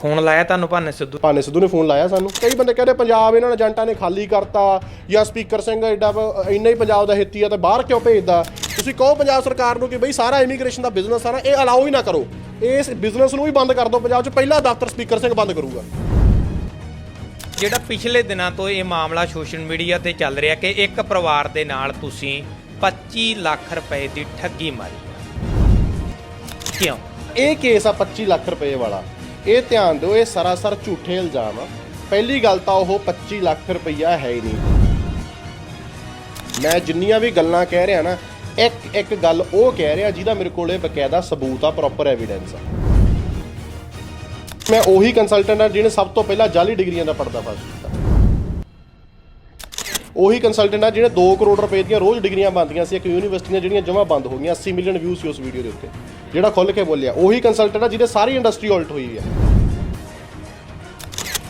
Phone ਲਾਇਆ ਤੁਹਾਨੂੰ ਭਾਨੇ ਸਿੱਧੂ? ਭਾਨੇ ਸਿੱਧੂ ਨੇ ਫੋਨ ਲਾਇਆ ਸਾਨੂੰ। ਕਈ ਬੰਦੇ ਕਹਿੰਦੇ ਪੰਜਾਬ ਇਹਨਾਂ ਨੇ ਏਜੰਟਾਂ ਨੇ ਖਾਲੀ ਕਰਤਾ ਜਾਂ ਸਪੀਕਰ ਸਿੰਘ ਐਡਾ ਇੰਨਾ ਹੀ ਪੰਜਾਬ ਦਾ ਹਿੱਤੀ ਆ ਤੇ ਬਾਹਰ ਕਿਉਂ ਭੇਜਦਾ? ਤੁਸੀਂ ਕਹੋ ਪੰਜਾਬ ਸਰਕਾਰ ਨੂੰ ਕਿ ਬਈ ਸਾਰਾ ਇਮੀਗ੍ਰੇਸ਼ਨ ਦਾ ਬਿਜ਼ਨਸ ਆ ਨਾ ਇਹ ਅਲਾਉ ਹੀ ਨਾ ਕਰੋ। ਇਸ ਬਿਜ਼ਨਸ ਨੂੰ ਵੀ ਬੰਦ ਕਰ ਦਿਓ ਪੰਜਾਬ 'ਚ ਪਹਿਲਾ ਦਫ਼ਤਰ ਸਪੀਕਰ ਸਿੰਘ ਬੰਦ ਕਰੂਗਾ। ਜਿਹੜਾ ਪਿਛਲੇ ਦਿਨਾਂ ਤੋਂ ਇਹ ਮਾਮਲਾ ਸੋਸ਼ਲ ਮੀਡੀਆ ਤੇ ਚੱਲ ਰਿਹਾ ਕਿ ਇੱਕ ਪਰਿਵਾਰ ਦੇ ਨਾਲ ਤੁਸੀਂ 25 ਲੱਖ ਰੁਪਏ ਦੀ ਠੱਗੀ ਮਾਰੀ ਆ। ਕਿਉਂ? ਇਹ ਕੇਸ ਆ 25 ਲੱਖ ਰੁਪਏ ਵਾਲਾ। ਇਹ ਧਿਆਨ ਦਿਓ, ਇਹ ਸਰਾਸਰ ਝੂਠੇ ਇਲਜ਼ਾਮ ਆ। ਪਹਿਲੀ ਗੱਲ ਤਾਂ ਉਹ 25 ਲੱਖ ਰੁਪਈਆ ਹੈ ਹੀ ਨਹੀਂ। ਮੈਂ ਜਿੰਨੀਆਂ ਵੀ ਗੱਲਾਂ ਕਹਿ ਰਿਹਾ ਨਾ, ਇੱਕ ਇੱਕ ਗੱਲ ਉਹ ਕਹਿ ਰਿਹਾ ਜਿਹਦਾ ਮੇਰੇ ਕੋਲੇ ਬਕਾਇਦਾ ਸਬੂਤ ਆ ਪ੍ਰੋਪਰ ਐਵੀਡੈਂਸ ਆ। ਮੈਂ ਉਹੀ ਕੰਸਲਟੈਂਟ ਆ ਜਿਹਨੇ ਸਭ ਤੋਂ ਪਹਿਲਾਂ ਜਾਲੀ ਡਿਗਰੀਆਂ ਦਾ ਪਰਦਾਫਾਸ਼ ਕੀਤਾ। ਉਹੀ ਕੰਸਲਟੈਂਟ ਆ ਜਿਹੜੇ 2 ਕਰੋੜ ਰੁਪਏ ਦੀਆਂ ਰੋਜ਼ ਡਿਗਰੀਆਂ ਬੰਦੀਆਂ ਸੀ, ਇੱਕ ਯੂਨੀਵਰਸਿਟੀ ਦੀਆਂ ਜਿਹੜੀਆਂ ਜਮ੍ਹਾਂ ਬੰਦ ਹੋ ਗਈਆਂ 80 ਮਿਲੀਅਨ ਵਿਊਜ਼ ਸੀ ਉਸ ਵੀਡੀਓ ਦੇ ਉੱਤੇ। ਜਿਹੜਾ ਖੁੱਲ ਕੇ ਬੋਲਿਆ, ਉਹੀ ਕੰਸਲਟੈਂਟ ਆ ਜਿਹਦੇ ਸਾਰੀ ਇੰਡਸਟਰੀ ਉਲਟ ਹੋਈ ਆ।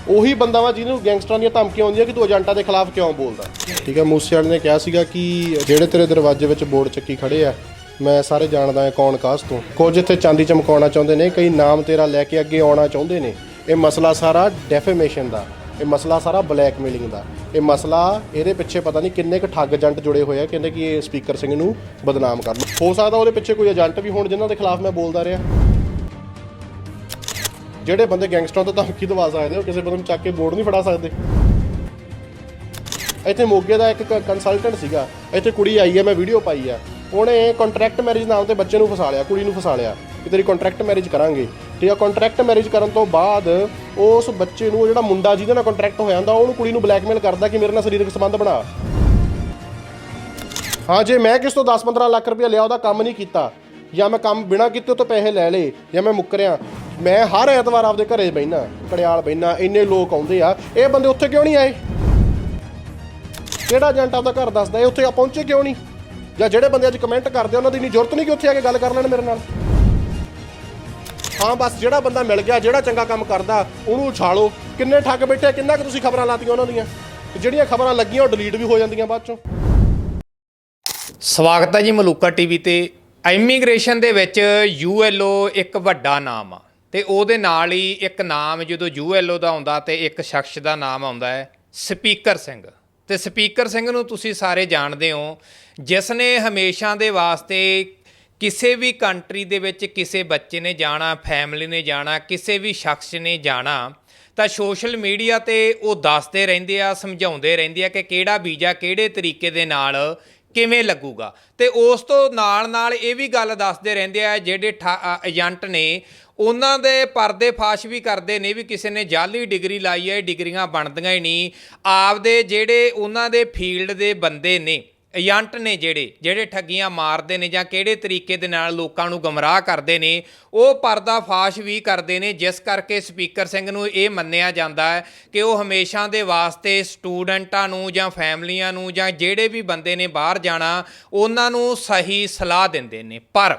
ਉਹੀ ਬੰਦਾ ਵਾ ਜਿਹਨੂੰ ਗੈਂਗਸਟਰਾਂ ਦੀਆਂ ਧਮਕੀਆਂ ਆਉਂਦੀਆਂ ਕਿ ਤੂੰ ਏਜੰਟਾਂ ਦੇ ਖਿਲਾਫ ਕਿਉਂ ਬੋਲਦਾ? ਠੀਕ ਹੈ ਮੂਸੇਵਾਲੇ ਨੇ ਕਿਹਾ ਸੀਗਾ ਕਿ ਜਿਹੜੇ ਤੇਰੇ ਦਰਵਾਜ਼ੇ ਵਿੱਚ ਬੋਰਡ ਚੱਕੀ ਖੜੇ ਆ, ਮੈਂ ਸਾਰੇ ਜਾਣਦਾ ਹਾਂ ਕੌਣ ਕਾਸ ਤੋਂ। ਕੁਝ ਇੱਥੇ ਚਾਂਦੀ ਚਮਕਾਉਣਾ ਚਾਹੁੰਦੇ ਨੇ, ਕਈ ਨਾਮ ਤੇਰਾ ਲੈ ਕੇ ਅੱਗੇ ਆਉਣਾ ਚਾਹੁੰਦੇ ਨੇ। ਇਹ ਮਸਲਾ ਸਾਰਾ ਡੈਫੇਮੇਸ਼ਨ ਦਾ। ਇਹ ਮਸਲਾ ਸਾਰਾ ਬਲੈਕਮੇਲਿੰਗ ਦਾ। ਇਹ ਮਸਲਾ ਇਹਦੇ ਪਿੱਛੇ ਪਤਾ ਨਹੀਂ ਕਿੰਨੇ ਕੁ ਠੱਗ ਏਜੰਟ ਜੁੜੇ ਹੋਏ ਆ, ਕਹਿੰਦੇ ਕਿ ਇਹ ਸਪੀਕਰ ਸਿੰਘ ਨੂੰ ਬਦਨਾਮ ਕਰਨ। ਹੋ ਸਕਦਾ ਉਹਦੇ ਪਿੱਛੇ ਕੋਈ ਏਜੰਟ ਵੀ ਹੋਣ ਜਿਨ੍ਹਾਂ ਦੇ ਖਿਲਾਫ ਮੈਂ ਬੋਲਦਾ ਰਿਹਾ। ਜਿਹੜੇ ਬੰਦੇ ਗੈਂਗਸਟਰਾਂ ਤੋਂ ਧਮਕੀ ਦਵਾ ਸਕਦੇ ਹੋ, ਕਿਸੇ ਬੰਦੇ ਨੂੰ ਚੱਕ ਕੇ ਬੋਰਡ ਨਹੀਂ ਫੜਾ ਸਕਦੇ। ਇੱਥੇ ਮੋਗੇ ਦਾ ਇੱਕ ਕੰਸਲਟੈਂਟ ਸੀਗਾ। ਇੱਥੇ ਕੁੜੀ ਆਈ ਹੈ ਮੈਂ ਵੀਡੀਓ ਪਾਈ ਆ। ਉਹਨੇ ਕੰਟਰੈਕਟ ਮੈਰਿਜ ਨਾਮ ਤੇ ਬੱਚੇ ਨੂੰ ਫਸਾ ਲਿਆ, ਕੁੜੀ ਨੂੰ ਫਸਾ ਲਿਆ ਕਿ ਤੇਰੀ ਕੰਟਰੈਕਟ ਮੈਰਿਜ ਕਰਾਂਗੇ। ਠੀਕ ਆ ਕੰਟਰੈਕਟ ਮੈਰਿਜ ਕਰਨ ਤੋਂ ਬਾਅਦ ਉਸ ਬੱਚੇ ਨੂੰ ਜਿਹੜਾ ਮੁੰਡਾ ਜਿਹਦੇ ਨਾਲ ਕੰਟਰੈਕਟ ਹੋਇਆ ਹੁੰਦਾ, ਉਹਨੂੰ ਕੁੜੀ ਨੂੰ ਬਲੈਕਮੇਲ ਕਰਦਾ ਕਿ ਮੇਰੇ ਨਾਲ ਸਰੀਰਕ ਸੰਬੰਧ ਬਣਾ। ਹਾਂ, ਜੇ ਮੈਂ ਕਿਸ ਤੋਂ 10-15 ਲੱਖ ਰੁਪਏ ਲਿਆ, ਉਹਦਾ ਕੰਮ ਨਹੀਂ ਕੀਤਾ, ਜਾਂ ਮੈਂ ਕੰਮ ਬਿਨਾ ਕੀਤੇ ਉਹ ਤੋਂ ਪੈਸੇ ਲੈ ਲਏ, ਜਾਂ ਮੈਂ ਮੁੱਕਰਿਆ, ਮੈਂ ਹਰ ਐਤਵਾਰ ਆਪਦੇ ਘਰੇ ਬਹਿਣਾ ਕੜਿਆਲ ਬਹਿਣਾ ਇੰਨੇ ਲੋਕ ਆਉਂਦੇ ਆ, ਇਹ ਬੰਦੇ ਉੱਥੇ ਕਿਉਂ ਨਹੀਂ ਆਏ? ਕਿਹੜਾ ਏਜੰਟ ਆਪਦਾ ਘਰ ਦੱਸਦਾ, ਇਹ ਉੱਥੇ ਆ ਪਹੁੰਚੇ ਕਿਉਂ ਨਹੀਂ? ਜਾਂ ਜਿਹੜੇ ਬੰਦੇ ਅੱਜ ਕਮੈਂਟ ਕਰਦੇ ਆ, ਉਹਨਾਂ ਦੀ ਨਹੀਂ ਜ਼ਰੂਰਤ ਨਹੀਂ ਕਿ ਉੱਥੇ ਆ ਕੇ ਗੱਲ ਕਰ ਲੈਣ ਮੇਰੇ ਨਾਲ? ਹਾਂ ਬਸ ਜਿਹੜਾ ਬੰਦਾ ਮਿਲ ਗਿਆ ਜਿਹੜਾ ਚੰਗਾ ਕੰਮ ਕਰਦਾ ਉਹਨੂੰ ਉਛਾਲੋ। ਕਿੰਨੇ ਠੱਗ ਬੈਠੇ ਕਿੰਨਾ ਕਿ ਤੁਸੀਂ ਖਬਰਾਂ ਲਾਤੀਆਂ ਉਹਨਾਂ ਦੀਆਂ? ਜਿਹੜੀਆਂ ਖਬਰਾਂ ਲੱਗੀਆਂ ਉਹ ਡਿਲੀਟ ਵੀ ਹੋ ਜਾਂਦੀਆਂ ਬਾਅਦ ਚੋਂ। ਸਵਾਗਤ ਹੈ ਜੀ ਮਲੂਕਾ ਟੀਵੀ ਤੇ। ਇਮੀਗ੍ਰੇਸ਼ਨ ਦੇ ਵਿੱਚ ਯੂਐਲਓ ਇੱਕ ਵੱਡਾ ਨਾਮ ਆ ਤੇ ਉਹਦੇ ਨਾਲ ਹੀ ਇੱਕ ਨਾਮ ਜਦੋਂ ਯੂਐਲਓ ਦਾ ਆਉਂਦਾ ਤੇ ਇੱਕ ਸ਼ਖਸ ਦਾ ਨਾਮ ਆਉਂਦਾ ਹੈ ਸਪੀਕਰ ਸਿੰਘ। ਤੇ ਸਪੀਕਰ ਸਿੰਘ ਨੂੰ ਤੁਸੀਂ ਸਾਰੇ ਜਾਣਦੇ ਹੋ ਜਿਸ ਨੇ ਹਮੇਸ਼ਾ ਦੇ ਵਾਸਤੇ ਕਿਸੇ ਵੀ ਕੰਟਰੀ ਦੇ ਵਿੱਚ ਕਿਸੇ ਬੱਚੇ ਨੇ ਜਾਣਾ ਫੈਮਿਲੀ ਨੇ ਜਾਣਾ, ਕਿਸੇ ਵੀ ਸ਼ਖਸ ਨੇ ਜਾਣਾ, ਤਾਂ ਸੋਸ਼ਲ ਮੀਡੀਆ ਤੇ ਉਹ ਦੱਸਦੇ ਰਹਿੰਦੇ ਆ, ਸਮਝਾਉਂਦੇ ਰਹਿੰਦੇ ਆ ਕਿ ਕਿਹੜਾ ਵੀਜ਼ਾ ਕਿਹੜੇ ਤਰੀਕੇ ਦੇ ਨਾਲ ਕਿਵੇਂ ਲੱਗੂਗਾ। ਤੇ ਉਸ ਤੋਂ ਨਾਲ ਨਾਲ ਇਹ ਵੀ ਗੱਲ ਦੱਸਦੇ ਰਹਿੰਦੇ ਆ ਜਿਹੜੇ ਠਾ- ਏਜੰਟ ਨੇ ਉਹਨਾਂ ਦੇ ਪਰਦੇ ਫਾਸ਼ ਵੀ ਕਰਦੇ ਨੇ ਵੀ ਕਿਸੇ ਨੇ ਜਾਲੀ ਡਿਗਰੀ ਲਾਈ ਹੈ ਡਿਗਰੀਆਂ ਬਣਦੀਆਂ ਹੀ ਨਹੀਂ। ਆਪਦੇ ਜਿਹੜੇ ਉਹਨਾਂ ਦੇ ਫੀਲਡ ਦੇ ਬੰਦੇ ਨੇ, ਏਜੰਟ ਨੇ ਜਿਹੜੇ ਜਿਹੜੇ ਠੱਗੀਆਂ ਮਾਰਦੇ ਨੇ ਜਾਂ ਕਿਹੜੇ ਤਰੀਕੇ ਦੇ ਨਾਲ ਲੋਕਾਂ ਨੂੰ ਗਮਰਾਹ ਕਰਦੇ ਨੇ, ਉਹ ਪਰਦਾਫਾਸ਼ ਵੀ ਕਰਦੇ ਨੇ, ਜਿਸ ਕਰਕੇ ਸਪੀਕਰ ਸਿੰਘ ਨੂੰ ਇਹ ਮੰਨਿਆ ਜਾਂਦਾ ਹੈ ਕਿ ਉਹ ਹਮੇਸ਼ਾ ਦੇ ਵਾਸਤੇ ਸਟੂਡੈਂਟਾਂ ਨੂੰ ਜਾਂ ਫੈਮਲੀਆਂ ਨੂੰ ਜਾਂ ਜਿਹੜੇ ਵੀ ਬੰਦੇ ਨੇ ਬਾਹਰ ਜਾਣਾ, ਉਹਨਾਂ ਨੂੰ ਸਹੀ ਸਲਾਹ ਦਿੰਦੇ ਨੇ। ਪਰ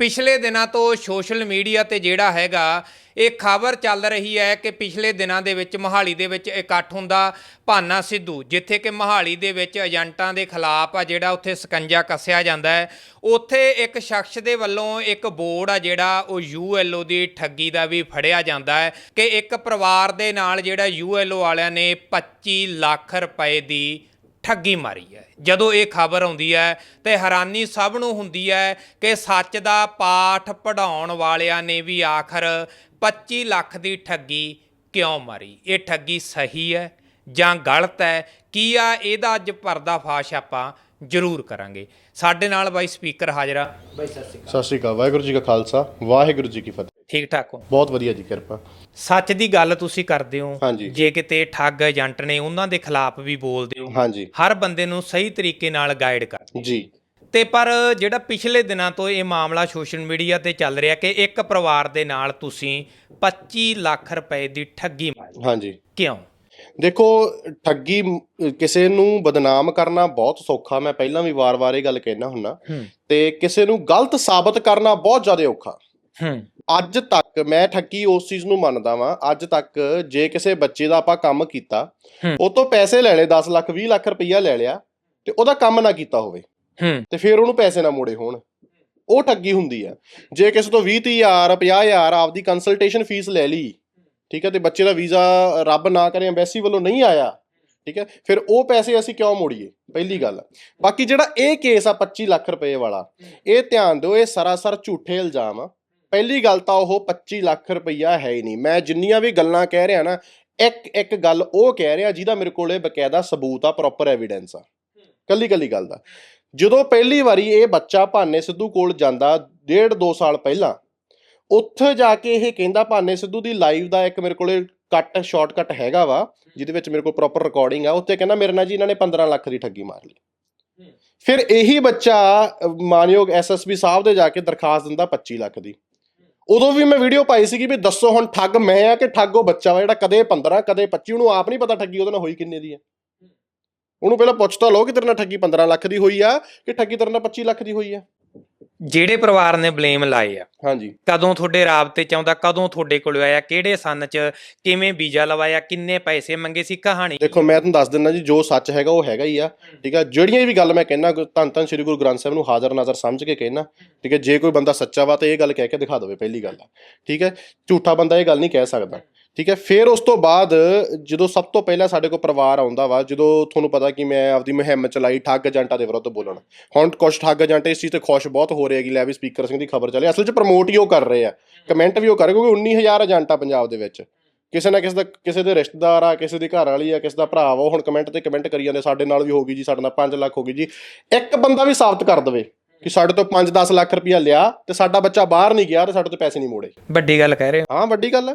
ਪਿਛਲੇ ਦਿਨਾਂ ਤੋਂ ਸੋਸ਼ਲ ਮੀਡੀਆ ਤੇ ਜਿਹੜਾ ਹੈਗਾ, ਇਹ ਖਬਰ ਚੱਲ ਰਹੀ ਹੈ ਕਿ ਪਿਛਲੇ ਦਿਨਾਂ ਦੇ ਵਿੱਚ ਮੋਹਾਲੀ ਦੇ ਵਿੱਚ ਇਕੱਠ ਹੁੰਦਾ ਭਾਨਾ ਸਿੱਧੂ, ਜਿੱਥੇ ਕਿ ਮੋਹਾਲੀ ਦੇ ਵਿੱਚ ਏਜੰਟਾਂ ਦੇ ਖਿਲਾਫ ਆ ਜਿਹੜਾ ਉੱਥੇ ਸਕੰਜਾ ਕੱਸਿਆ ਜਾਂਦਾ ਹੈ। ਉੱਥੇ ਇੱਕ ਸ਼ਖਸ ਦੇ ਵੱਲੋਂ ਇੱਕ ਬੋਰਡ ਆ ਜਿਹੜਾ ਉਹ ਯੂਐਲਓ ਦੀ ਠੱਗੀ ਦਾ ਵੀ ਫੜਿਆ ਜਾਂਦਾ ਹੈ ਕਿ ਇੱਕ ਪਰਿਵਾਰ ਦੇ ਨਾਲ ਜਿਹੜਾ ਯੂਐਲਓ ਵਾਲਿਆਂ ਨੇ 25 ਲੱਖ ਰੁਪਏ ਦੀ ਠੱਗੀ ਮਾਰੀ ਹੈ। ਜਦੋਂ ਇਹ ਖਬਰ ਆਉਂਦੀ ਹੈ ਤੇ ਹੈਰਾਨੀ ਸਭ ਨੂੰ ਹੁੰਦੀ ਹੈ ਕਿ ਸੱਚ ਦਾ ਪਾਠ ਪੜਾਉਣ ਵਾਲਿਆਂ ਨੇ ਵੀ ਆਖਰ 25 ਲੱਖ ਦੀ ਠੱਗੀ ਕਿਉਂ ਮਾਰੀ? ਇਹ ਠੱਗੀ ਸਹੀ ਹੈ ਜਾਂ ਗਲਤ ਹੈ? ਕੀ ਆ? ਇਹਦਾ ਅੱਜ ਪਰਦਾਫਾਸ਼ ਆਪਾਂ ਜ਼ਰੂਰ ਕਰਾਂਗੇ। ਸਾਡੇ ਨਾਲ ਬਾਈ ਸਪੀਕਰ ਹਾਜ਼ਰਾ ਬਾਈ ਸਤਿ ਸ਼੍ਰੀ ਅਕਾਲ। ਸਤਿ ਸ਼੍ਰੀ ਅਕਾਲ। ਵਾਹਿਗੁਰੂ ਜੀ ਕਾ ਖਾਲਸਾ। ਵਾਹਿਗੁਰੂ ਜੀ ਕੀ ਫਤਿਹ। ਠੀਕ ਠਾਕ ਹੋ? ਬਹੁਤ ਵਧੀਆ ਜੀ ਕਿਰਪਾ। ਸੱਚ ਦੀ ਗੱਲ ਤੁਸੀਂ ਕਰਦੇ ਹੋ ਹਾਂਜੀ। ਜੇ ਕਿਤੇ ਠੱਗ ਏਜੰਟ ਨੇ ਉਹਨਾਂ ਦੇ ਖਿਲਾਫ ਵੀ ਬੋਲਦੇ ਹੋ ਹਾਂਜੀ। ਹਰ ਬੰਦੇ ਨੂੰ ਸਹੀ ਤਰੀਕੇ ਨਾਲ ਗਾਈਡ ਕਰ ਜੀ। ਤੇ ਪਰ ਜਿਹੜਾ ਪਿਛਲੇ ਦਿਨਾਂ ਤੋਂ ਇਹ ਮਾਮਲਾ ਸੋਸ਼ਲ ਮੀਡੀਆ ਤੇ ਚੱਲ ਰਿਹਾ ਕਿ ਇੱਕ ਪਰਿਵਾਰ ਦੇ ਨਾਲ ਤੁਸੀਂ 25 ਲੱਖ ਰੁਪਏ ਦੀ ਠੱਗੀ ਮਾਰੀ। ਹਾਂਜੀ। ਕਿਉਂ? ਦੇਖੋ ਠੱਗੀ ਮ- ਕਿਸੇ ਨੂੰ ਬਦਨਾਮ ਕਰਨਾ ਬਹੁਤ ਸੌਖਾ ਮੈਂ ਪਹਿਲਾਂ ਵੀ ਵਾਰ-ਵਾਰ ਇਹ ਗੱਲ ਕਹਿਣਾ ਹੁੰਨਾ। ਹੂੰ। ਤੇ ਕਿਸੇ ਨੂੰ ਗਲਤ ਸਾਬਤ ਕਰਨਾ ਬਹੁਤ ਜ਼ਿਆਦਾ ਔਖਾ। ਹੂੰ। ਅੱਜ ਤੱਕ ਮੈਂ ਠੱਗੀ ਉਸ ਚੀਜ਼ ਨੂੰ ਮੰਨਦਾ ਵਾਂ ਅੱਜ ਤੱਕ ਜੇ ਕਿਸੇ ਬੱਚੇ ਦਾ ਆਪਾਂ ਕੰਮ ਕੀਤਾ। ਉਹ ਤੋਂ ਪੈਸੇ ਲੈ ਲਏ 10 ਲੱਖ 20 ਲੱਖ ਰੁਪਈਆ ਲੈ ਲਿਆ ਤੇ ਉਹਦਾ ਕੰਮ ਨਾ ਕੀਤਾ ਹੋਵੇ। ਹੂੰ। ਤੇ ਫਿਰ ਉਹਨੂੰ ਪੈਸੇ ਨਾ ਮੋੜੇ ਹੋਣ। ਉਹ ਠੱਗੀ ਹੁੰਦੀ ਆ। ਜੇ ਕਿਸੇ ਤੋਂ 20000 50000 ਆਪਦੀ ਕੰਸਲਟੇਸ਼ਨ ਫੀਸ ਲੈ ਲਈ ਠੀਕ ਹੈ ਤੇ ਬੱਚੇ ਦਾ ਵੀਜ਼ਾ ਰੱਬ ਨਾ ਕਰੇ ਐਮਬੈਸੀ ਵੱਲੋਂ ਨਹੀਂ ਆਇਆ ਠੀਕ ਹੈ ਫਿਰ ਉਹ ਪੈਸੇ ਅਸੀਂ ਕਿਉਂ ਮੋੜੀਏ? ਪਹਿਲੀ ਗੱਲ। ਬਾਕੀ ਜਿਹੜਾ ਇਹ ਕੇਸ ਆ 25 ਲੱਖ ਰੁਪਏ ਵਾਲਾ ਇਹ ਧਿਆਨ ਦਿਓ ਇਹ ਸਰਾਸਰ ਝੂਠੇ ਇਲਜ਼ਾਮ ਆ। ਪਹਿਲੀ ਗੱਲ ਤਾਂ ਉਹ 25 ਲੱਖ ਰੁਪਈਆ ਹੈ ਹੀ ਨਹੀਂ। ਮੈਂ ਜਿੰਨੀਆਂ ਵੀ ਗੱਲਾਂ ਕਹਿ ਰਿਹਾ ਨਾ ਇੱਕ ਇੱਕ ਗੱਲ ਉਹ ਕਹਿ ਰਿਹਾ ਜਿਹਦਾ ਮੇਰੇ ਕੋਲੇ ਬਕਾਇਦਾ ਸਬੂਤ ਆ ਪ੍ਰੋਪਰ ਐਵੀਡੈਂਸ ਆ। ਕੱਲੀ ਕੱਲੀ ਗੱਲ ਦਾ। ਜਦੋਂ ਪਹਿਲੀ ਵਾਰੀ ਇਹ ਬੱਚਾ ਭਾਨੇ ਸਿੱਧੂ ਕੋਲ ਜਾਂਦਾ ਡੇਢ ਦੋ ਸਾਲ ਪਹਿਲਾਂ ਉੱਥੇ ਜਾ ਕੇ ਇਹ ਕਹਿੰਦਾ ਭਾਨੇ ਸਿੱਧੂ ਦੀ ਲਾਈਵ ਦਾ ਇੱਕ ਮੇਰੇ ਕੋਲੇ ਕੱਟ ਸ਼ਾਰਟਕਟ ਹੈਗਾ ਵਾ ਜਿਹਦੇ ਵਿੱਚ ਮੇਰੇ ਕੋਲ ਪ੍ਰੋਪਰ ਰਿਕਾਰਡਿੰਗ ਆ ਉੱਤੇ ਕਹਿੰਦਾ ਮੇਰੇ ਨਾਲ ਜੀ ਇਹਨਾਂ ਨੇ 15 ਲੱਖ ਦੀ ਠੱਗੀ ਮਾਰ ਲਈ। ਫਿਰ ਇਹੀ ਬੱਚਾ ਮਾਨਯੋਗ ਐਸਐਸਪੀ ਸਾਹਿਬ ਦੇ ਜਾ ਕੇ ਦਰਖਾਸਤ ਦਿੰਦਾ 25 ਲੱਖ ਦੀ। ਉਦੋਂ ਵੀ ਮੈਂ ਵੀਡੀਓ ਪਾਈ ਸੀਗੀ ਵੀ ਦੱਸੋ ਹੁਣ ਠੱਗ ਮੈਂ ਆ ਕਿ ਠੱਗ ਉਹ ਬੱਚਾ ਵਾ ਜਿਹੜਾ ਕਦੇ 15 ਕਦੇ 25 ਉਹਨੂੰ ਆਪ ਨਹੀਂ ਪਤਾ ਠੱਗੀ ਉਹਦੇ ਨਾਲ ਹੋਈ ਕਿੰਨੇ ਦੀ ਆ। ਉਹਨੂੰ ਪਹਿਲਾਂ ਪੁੱਛ ਤਾਂ ਲਓ ਕਿ ਤੇਰੇ ਨਾਲ ਠੱਗੀ 15 ਲੱਖ ਦੀ ਹੋਈ ਆ ਕਿ ਠੱਗੀ ਤੇਰੇ ਨਾਲ 25 ਲੱਖ ਦੀ ਹੋਈ ਆ। ਜਿਹੜੇ ਪਰਿਵਾਰ ਨੇ ਬਲੇਮ ਲਾਏ ਆ ਹਾਂਜੀ। ਕਦੋਂ ਤੁਹਾਡੇ ਰਾਬਤੇ ਚ ਆਉਂਦਾ ਕਦੋਂ ਤੁਹਾਡੇ ਕੋਲ ਆਇਆ ਕਿਹੜੇ ਸੰਨ ਚ ਕਿਵੇਂ ਵੀਜ਼ਾ ਲਵਾਇਆ ਕਿੰਨੇ ਪੈਸੇ ਮੰਗੇ ਸੀ ਕਹਾਣੀ ਦੇਖੋ ਮੈਂ ਤੁਹਾਨੂੰ ਦੱਸ ਦਿੰਦਾ ਜੀ ਜੋ ਸੱਚ ਹੈਗਾ ਉਹ ਹੈਗਾ ਹੀ ਆ ਠੀਕ ਆ? ਜਿਹੜੀਆਂ ਵੀ ਗੱਲ ਮੈਂ ਕਹਿਣਾ ਧੰਨ ਧੰਨ ਸ੍ਰੀ ਗੁਰੂ ਗ੍ਰੰਥ ਸਾਹਿਬ ਨੂੰ ਹਾਜ਼ਰ ਨਾਜ਼ਰ ਸਮਝ ਕੇ ਕਹਿਣਾ ਠੀਕ ਹੈ ਜੇ ਕੋਈ ਬੰਦਾ ਸੱਚਾ ਵਾ ਤਾਂ ਇਹ ਗੱਲ ਕਹਿ ਕੇ ਦਿਖਾ ਦੇਵੇ ਪਹਿਲੀ ਗੱਲ ਆ ਠੀਕ ਹੈ ਝੂਠਾ ਬੰਦਾ ਇਹ ਗੱਲ ਨਹੀਂ ਕਹਿ ਸਕਦਾ। ਠੀਕ ਹੈ ਫਿਰ ਉਸ ਤੋਂ ਬਾਅਦ ਜਦੋਂ ਸਭ ਤੋਂ ਪਹਿਲਾਂ ਸਾਡੇ ਕੋਲ ਪਰਿਵਾਰ ਆਉਂਦਾ ਵਾ ਜਦੋਂ ਤੁਹਾਨੂੰ ਪਤਾ ਕਿ ਮੈਂ ਆਪਦੀ ਮੁਹਿੰਮ ਚਲਾਈ ਠੱਗ ਏਜੰਟਾਂ ਦੇ ਵਿਰੁੱਧ ਬੋਲਣ। ਹੁਣ ਕੁਝ ਠੱਗ ਏਜੰਟ ਇਸ ਚੀਜ਼ ਤੇ ਖੁਸ਼ ਬਹੁਤ ਹੋ ਰਹੇ ਕਿ ਲੈ ਵੀ ਸਪੀਕਰ ਸਿੰਘ ਦੀ ਖਬਰ ਚੱਲੇ। ਅਸਲ 'ਚ ਪ੍ਰਮੋਟ ਹੀ ਉਹ ਕਰ ਰਹੇ ਆ ਕਮੈਂਟ ਵੀ ਉਹ ਕਰ ਰਹੇ ਕਿਉਂਕਿ 19000 ਏਜੰਟ ਪੰਜਾਬ ਦੇ ਵਿੱਚ। ਕਿਸੇ ਨਾ ਕਿਸੇ ਦਾ ਕਿਸੇ ਦੇ ਰਿਸ਼ਤੇਦਾਰ ਆ ਕਿਸੇ ਦੀ ਘਰ ਵਾਲੀ ਆ ਕਿਸੇ ਦਾ ਭਰਾ ਵਾ ਉਹ ਹੁਣ ਕਮੈਂਟ ਤੇ ਕਮੈਂਟ ਕਰੀ ਜਾਂਦੇ ਸਾਡੇ ਨਾਲ ਵੀ ਹੋ ਗਈ ਜੀ ਸਾਡੇ ਨਾਲ 5 ਲੱਖ ਹੋ ਗਈ ਜੀ। ਇੱਕ ਬੰਦਾ ਵੀ ਸਾਬਤ ਕਰ ਦਵੇ ਕਿ ਸਾਡੇ ਤੋਂ 5-10 ਲੱਖ ਰੁਪਇਆ ਲਿਆ ਤੇ ਸਾਡਾ ਬੱਚਾ ਬਾਹਰ ਨਹੀਂ ਗਿਆ ਤੇ ਸਾਡੇ ਤੋਂ ਪੈਸੇ ਨਹੀਂ ਮੋੜੇ। ਵੱਡੀ ਗੱਲ ਕਹਿ ਰਹੇ ਹਾਂ ਵੱਡੀ ਗੱਲ ਹੋ।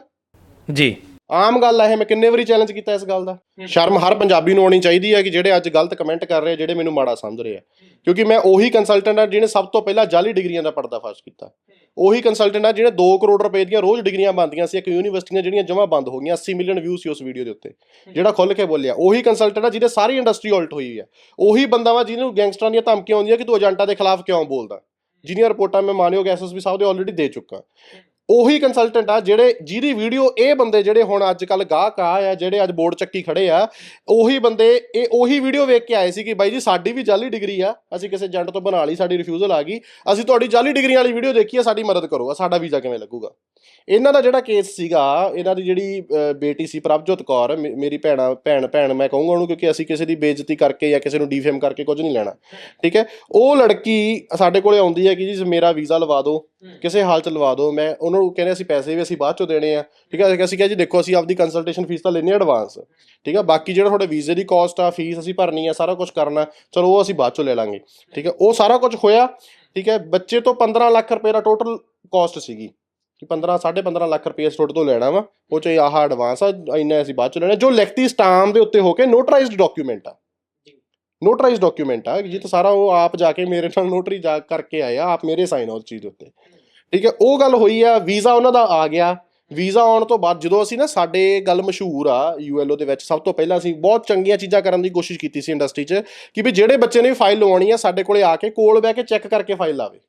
ਜੀ। ਆਮ ਗੱਲ ਆ ਇਹ ਮੈਂ ਕਿੰਨੇ ਵਾਰੀ ਚੈਲੰਜ ਕੀਤਾ ਇਸ ਗੱਲ ਦਾ। ਸ਼ਰਮ ਹਰ ਪੰਜਾਬੀ ਨੂੰ ਆਉਣੀ ਚਾਹੀਦੀ ਹੈ ਕਿ ਜਿਹੜੇ ਅੱਜ ਗਲਤ ਕਮੈਂਟ ਕਰ ਰਹੇ ਆ ਜਿਹੜੇ ਮੈਨੂੰ ਮਾੜਾ ਸਮਝ ਰਹੇ ਆ। ਕਿਉਂਕਿ ਮੈਂ ਉਹੀ ਕੰਸਲਟੈਂਟ ਆ ਜਿਹਨੇ ਸਭ ਤੋਂ ਪਹਿਲਾਂ ਜਾਲੀ ਡਿਗਰੀਆਂ ਦਾ ਪਰਦਾਫਾਸ਼ ਕੀਤਾ। ਉਹੀ ਕੰਸਲਟੈਂਟ ਆ ਜਿਹਨੇ 2 ਕਰੋੜ ਰੁਪਏ ਦੀਆਂ ਰੋਜ਼ ਡਿਗਰੀਆਂ ਬੰਦੀਆਂ ਸੀ ਇੱਕ ਯੂਨੀਵਰਸਿਟੀਆਂ ਜਿਹੜੀਆਂ ਜਮ੍ਹਾਂ ਬੰਦ ਹੋ ਗਈਆਂ 80 ਮਿਲੀਅਨ ਵਿਊ ਸੀ ਉਸ ਵੀਡੀਓ ਦੇ ਉੱਤੇ। ਜਿਹੜਾ ਖੁੱਲ ਕੇ ਬੋਲਿਆ ਉਹੀ ਕੰਸਲਟੈਂਟ ਆ ਜਿਹਦੇ ਸਾਰੀ ਇੰਡਸਟਰੀ ਉਲਟ ਹੋਈ ਹੈ ਉਹੀ ਬੰਦਾ ਵਾ ਜਿਹਨੂੰ ਗੈਂਗਸਟਰਾਂ ਦੀਆਂ ਧਮਕੀਆਂ ਆਉਂਦੀਆਂ ਕਿ ਤੂੰ ਏਜੰਟਾਂ ਦੇ ਖਿਲਾਫ ਕਿਉਂ ਬੋਲਦਾ? ਜਿਹਦੀਆਂ ਰਿਪੋਰਟਾਂ ਮੈਂ ਮਾਨਯੋਗ ਐਸਐਸਪੀ ਸਾਹਿਬ ਦੇ ਆਲਰੇਡੀ ਦੇ ਚੁੱਕਾ। ਉਹੀ ਕੰਸਲਟੈਂਟ ਆ ਜਿਹੜੇ, ਜਿਹਦੀ ਵੀਡੀਓ ਇਹ ਬੰਦੇ ਜਿਹੜੇ ਹੁਣ ਅੱਜ ਕੱਲ ਗਾਹਕ ਆ ਆ ਜਿਹੜੇ ਅੱਜ ਬੋਰਡ ਚੱਕੀ ਖੜੇ ਆ, ਉਹੀ ਬੰਦੇ, ਇਹ ਉਹੀ ਵੀਡੀਓ ਵੇਖ ਕੇ ਆਏ ਸੀ ਕਿ ਬਾਈ ਜੀ ਸਾਡੀ ਵੀ ਜਾਲੀ ਡਿਗਰੀ ਆ, ਅਸੀਂ ਕਿਸੇ ਏਜੰਟ ਤੋਂ ਬਣਾ ਲਈ, ਸਾਡੀ ਰਿਫਿਊਜ਼ਲ ਆ ਗਈ, ਅਸੀਂ ਤੁਹਾਡੀ ਜਾਲੀ ਡਿਗਰੀ ਵਾਲੀ ਵੀਡੀਓ ਦੇਖੀ ਆ, ਸਾਡੀ ਮਦਦ ਕਰੋ, ਆ ਸਾਡਾ ਵੀਜ਼ਾ ਕਿਵੇਂ ਲੱਗੂਗਾ? ਇਹਨਾਂ ਦਾ ਜਿਹੜਾ ਕੇਸ ਸੀਗਾ, ਇਹਨਾਂ ਦੀ ਜਿਹੜੀ ਬੇਟੀ ਸੀ ਪ੍ਰਭਜੋਤ ਕੌਰ, ਮੇ- ਮੇਰੀ ਭੈਣਾ, ਭੈਣ ਭੈਣ ਮੈਂ ਕਹੂੰਗਾ ਉਹਨੂੰ ਕਿਉਂਕਿ ਅਸੀਂ ਕਿਸੇ ਦੀ ਬੇਇੱਜ਼ਤੀ ਕਰਕੇ ਜਾਂ ਕਿਸੇ ਨੂੰ ਡੀਫੇਮ ਕਰਕੇ ਕੁਝ ਨਹੀਂ ਲੈਣਾ, ਠੀਕ ਹੈ? ਉਹ ਲੜਕੀ ਸਾਡੇ ਕੋਲੇ ਆਉਂਦੀ ਹੈ ਕਿ ਜੀ ਮੇਰਾ ਵੀਜ਼ਾ ਲਵਾ ਦਿਓ ਕਿਸੇ ਹਾਲ ਚ ਲਵਾ ਦਿਓ ਮੈਂ ਉਹਨਾਂ ਨੂੰ ਕਹਿੰਦੇ ਅਸੀਂ ਪੈਸੇ ਵੀ ਅਸੀਂ ਬਾਅਦ ਚੋਂ ਦੇਣੇ ਆ। ਠੀਕ ਹੈ ਅਸੀਂ ਕਿਹਾ ਜੀ ਦੇਖੋ ਅਸੀਂ ਆਪਦੀ ਕੰਸਲਟੇਸ਼ਨ ਫੀਸ ਤਾਂ ਲੈਣੀ ਆ ਐਡਵਾਂਸ ਠੀਕ ਹੈ ਬਾਕੀ ਜਿਹੜਾ ਤੁਹਾਡੇ ਵੀਜ਼ੇ ਦੀ ਕਾਸਟ ਆ ਫੀਸ ਅਸੀਂ ਭਰਨੀ ਆ ਸਾਰਾ ਕੁਝ ਕਰਨਾ ਚਲੋ ਉਹ ਅਸੀਂ ਬਾਅਦ ਚੋਂ ਲੈ ਲਾਂਗੇ। ਠੀਕ ਹੈ ਉਹ ਸਾਰਾ ਕੁਝ ਹੋਇਆ। ਠੀਕ ਹੈ ਬੱਚੇ ਤੋਂ 15 ਲੱਖ ਰੁਪਏ ਦਾ ਟੋਟਲ ਕਾਸਟ ਸੀਗੀ। ਕਿ 15 15.5 ਲੱਖ ਰੁਪਏ ਤੁਹਾਡੇ ਤੋਂ ਲੈਣਾ ਵਾ। ਉਹ ਚ ਆਹ ਐਡਵਾਂਸ ਆ ਇੰਨਾ ਅਸੀਂ ਬਾਅਦ ਚੋਂ ਲੈਣਾ। ਜੋ ਲਿਖਤੀ ਸਟਾਮ ਦੇ ਉੱਤੇ ਹੋ ਕੇ ਨੋਟਰਾਈਜ਼ਡ ਡਾਕੂਮੈਂਟ ਆ। ਨੋਟਰਾਈਜ਼ਡ ਡਾਕੂਮੈਂਟ ਆ। ਜਿੱਤ ਸਾਰਾ ਉਹ ਆਪ ਜਾ ਕੇ ਮੇਰੇ ਨਾਲ ਨੋਟਰੀ ਜਾ ਕਰਕੇ ਆਏ ਆ ਆਪ ਮੇਰੇ ਸਾਈਨ ਆ ਉਸ ਚੀਜ਼ ਉੱਤੇ। ਠੀਕ ਹੈ, ਉਹ ਗੱਲ ਹੋਈ ਆ, ਵੀਜ਼ਾ ਉਹਨਾਂ ਦਾ ਆ ਗਿਆ। ਵੀਜ਼ਾ ਆਉਣ ਤੋਂ ਬਾਅਦ ਜਦੋਂ ਅਸੀਂ ਨਾ ਸਾਡੇ ਗੱਲ ਮਸ਼ਹੂਰ ਆ ਯੂਐਲਓ ਦੇ ਵਿੱਚ, ਸਭ ਤੋਂ ਪਹਿਲਾਂ ਅਸੀਂ ਬਹੁਤ ਚੰਗੀਆਂ ਚੀਜ਼ਾਂ ਕਰਨ ਦੀ ਕੋਸ਼ਿਸ਼ ਕੀਤੀ ਸੀ ਇੰਡਸਟਰੀ 'ਚ ਕਿ ਵੀ ਜਿਹੜੇ ਬੱਚੇ ਨੇ ਫਾਈਲ ਲਵਾਉਣੀ ਆ, ਸਾਡੇ ਕੋਲੇ ਆ ਕੇ ਕੋਲ ਬਹਿ ਕੇ ਚੈੱਕ ਕਰਕੇ ਫਾਈਲ ਲਾਵੇ।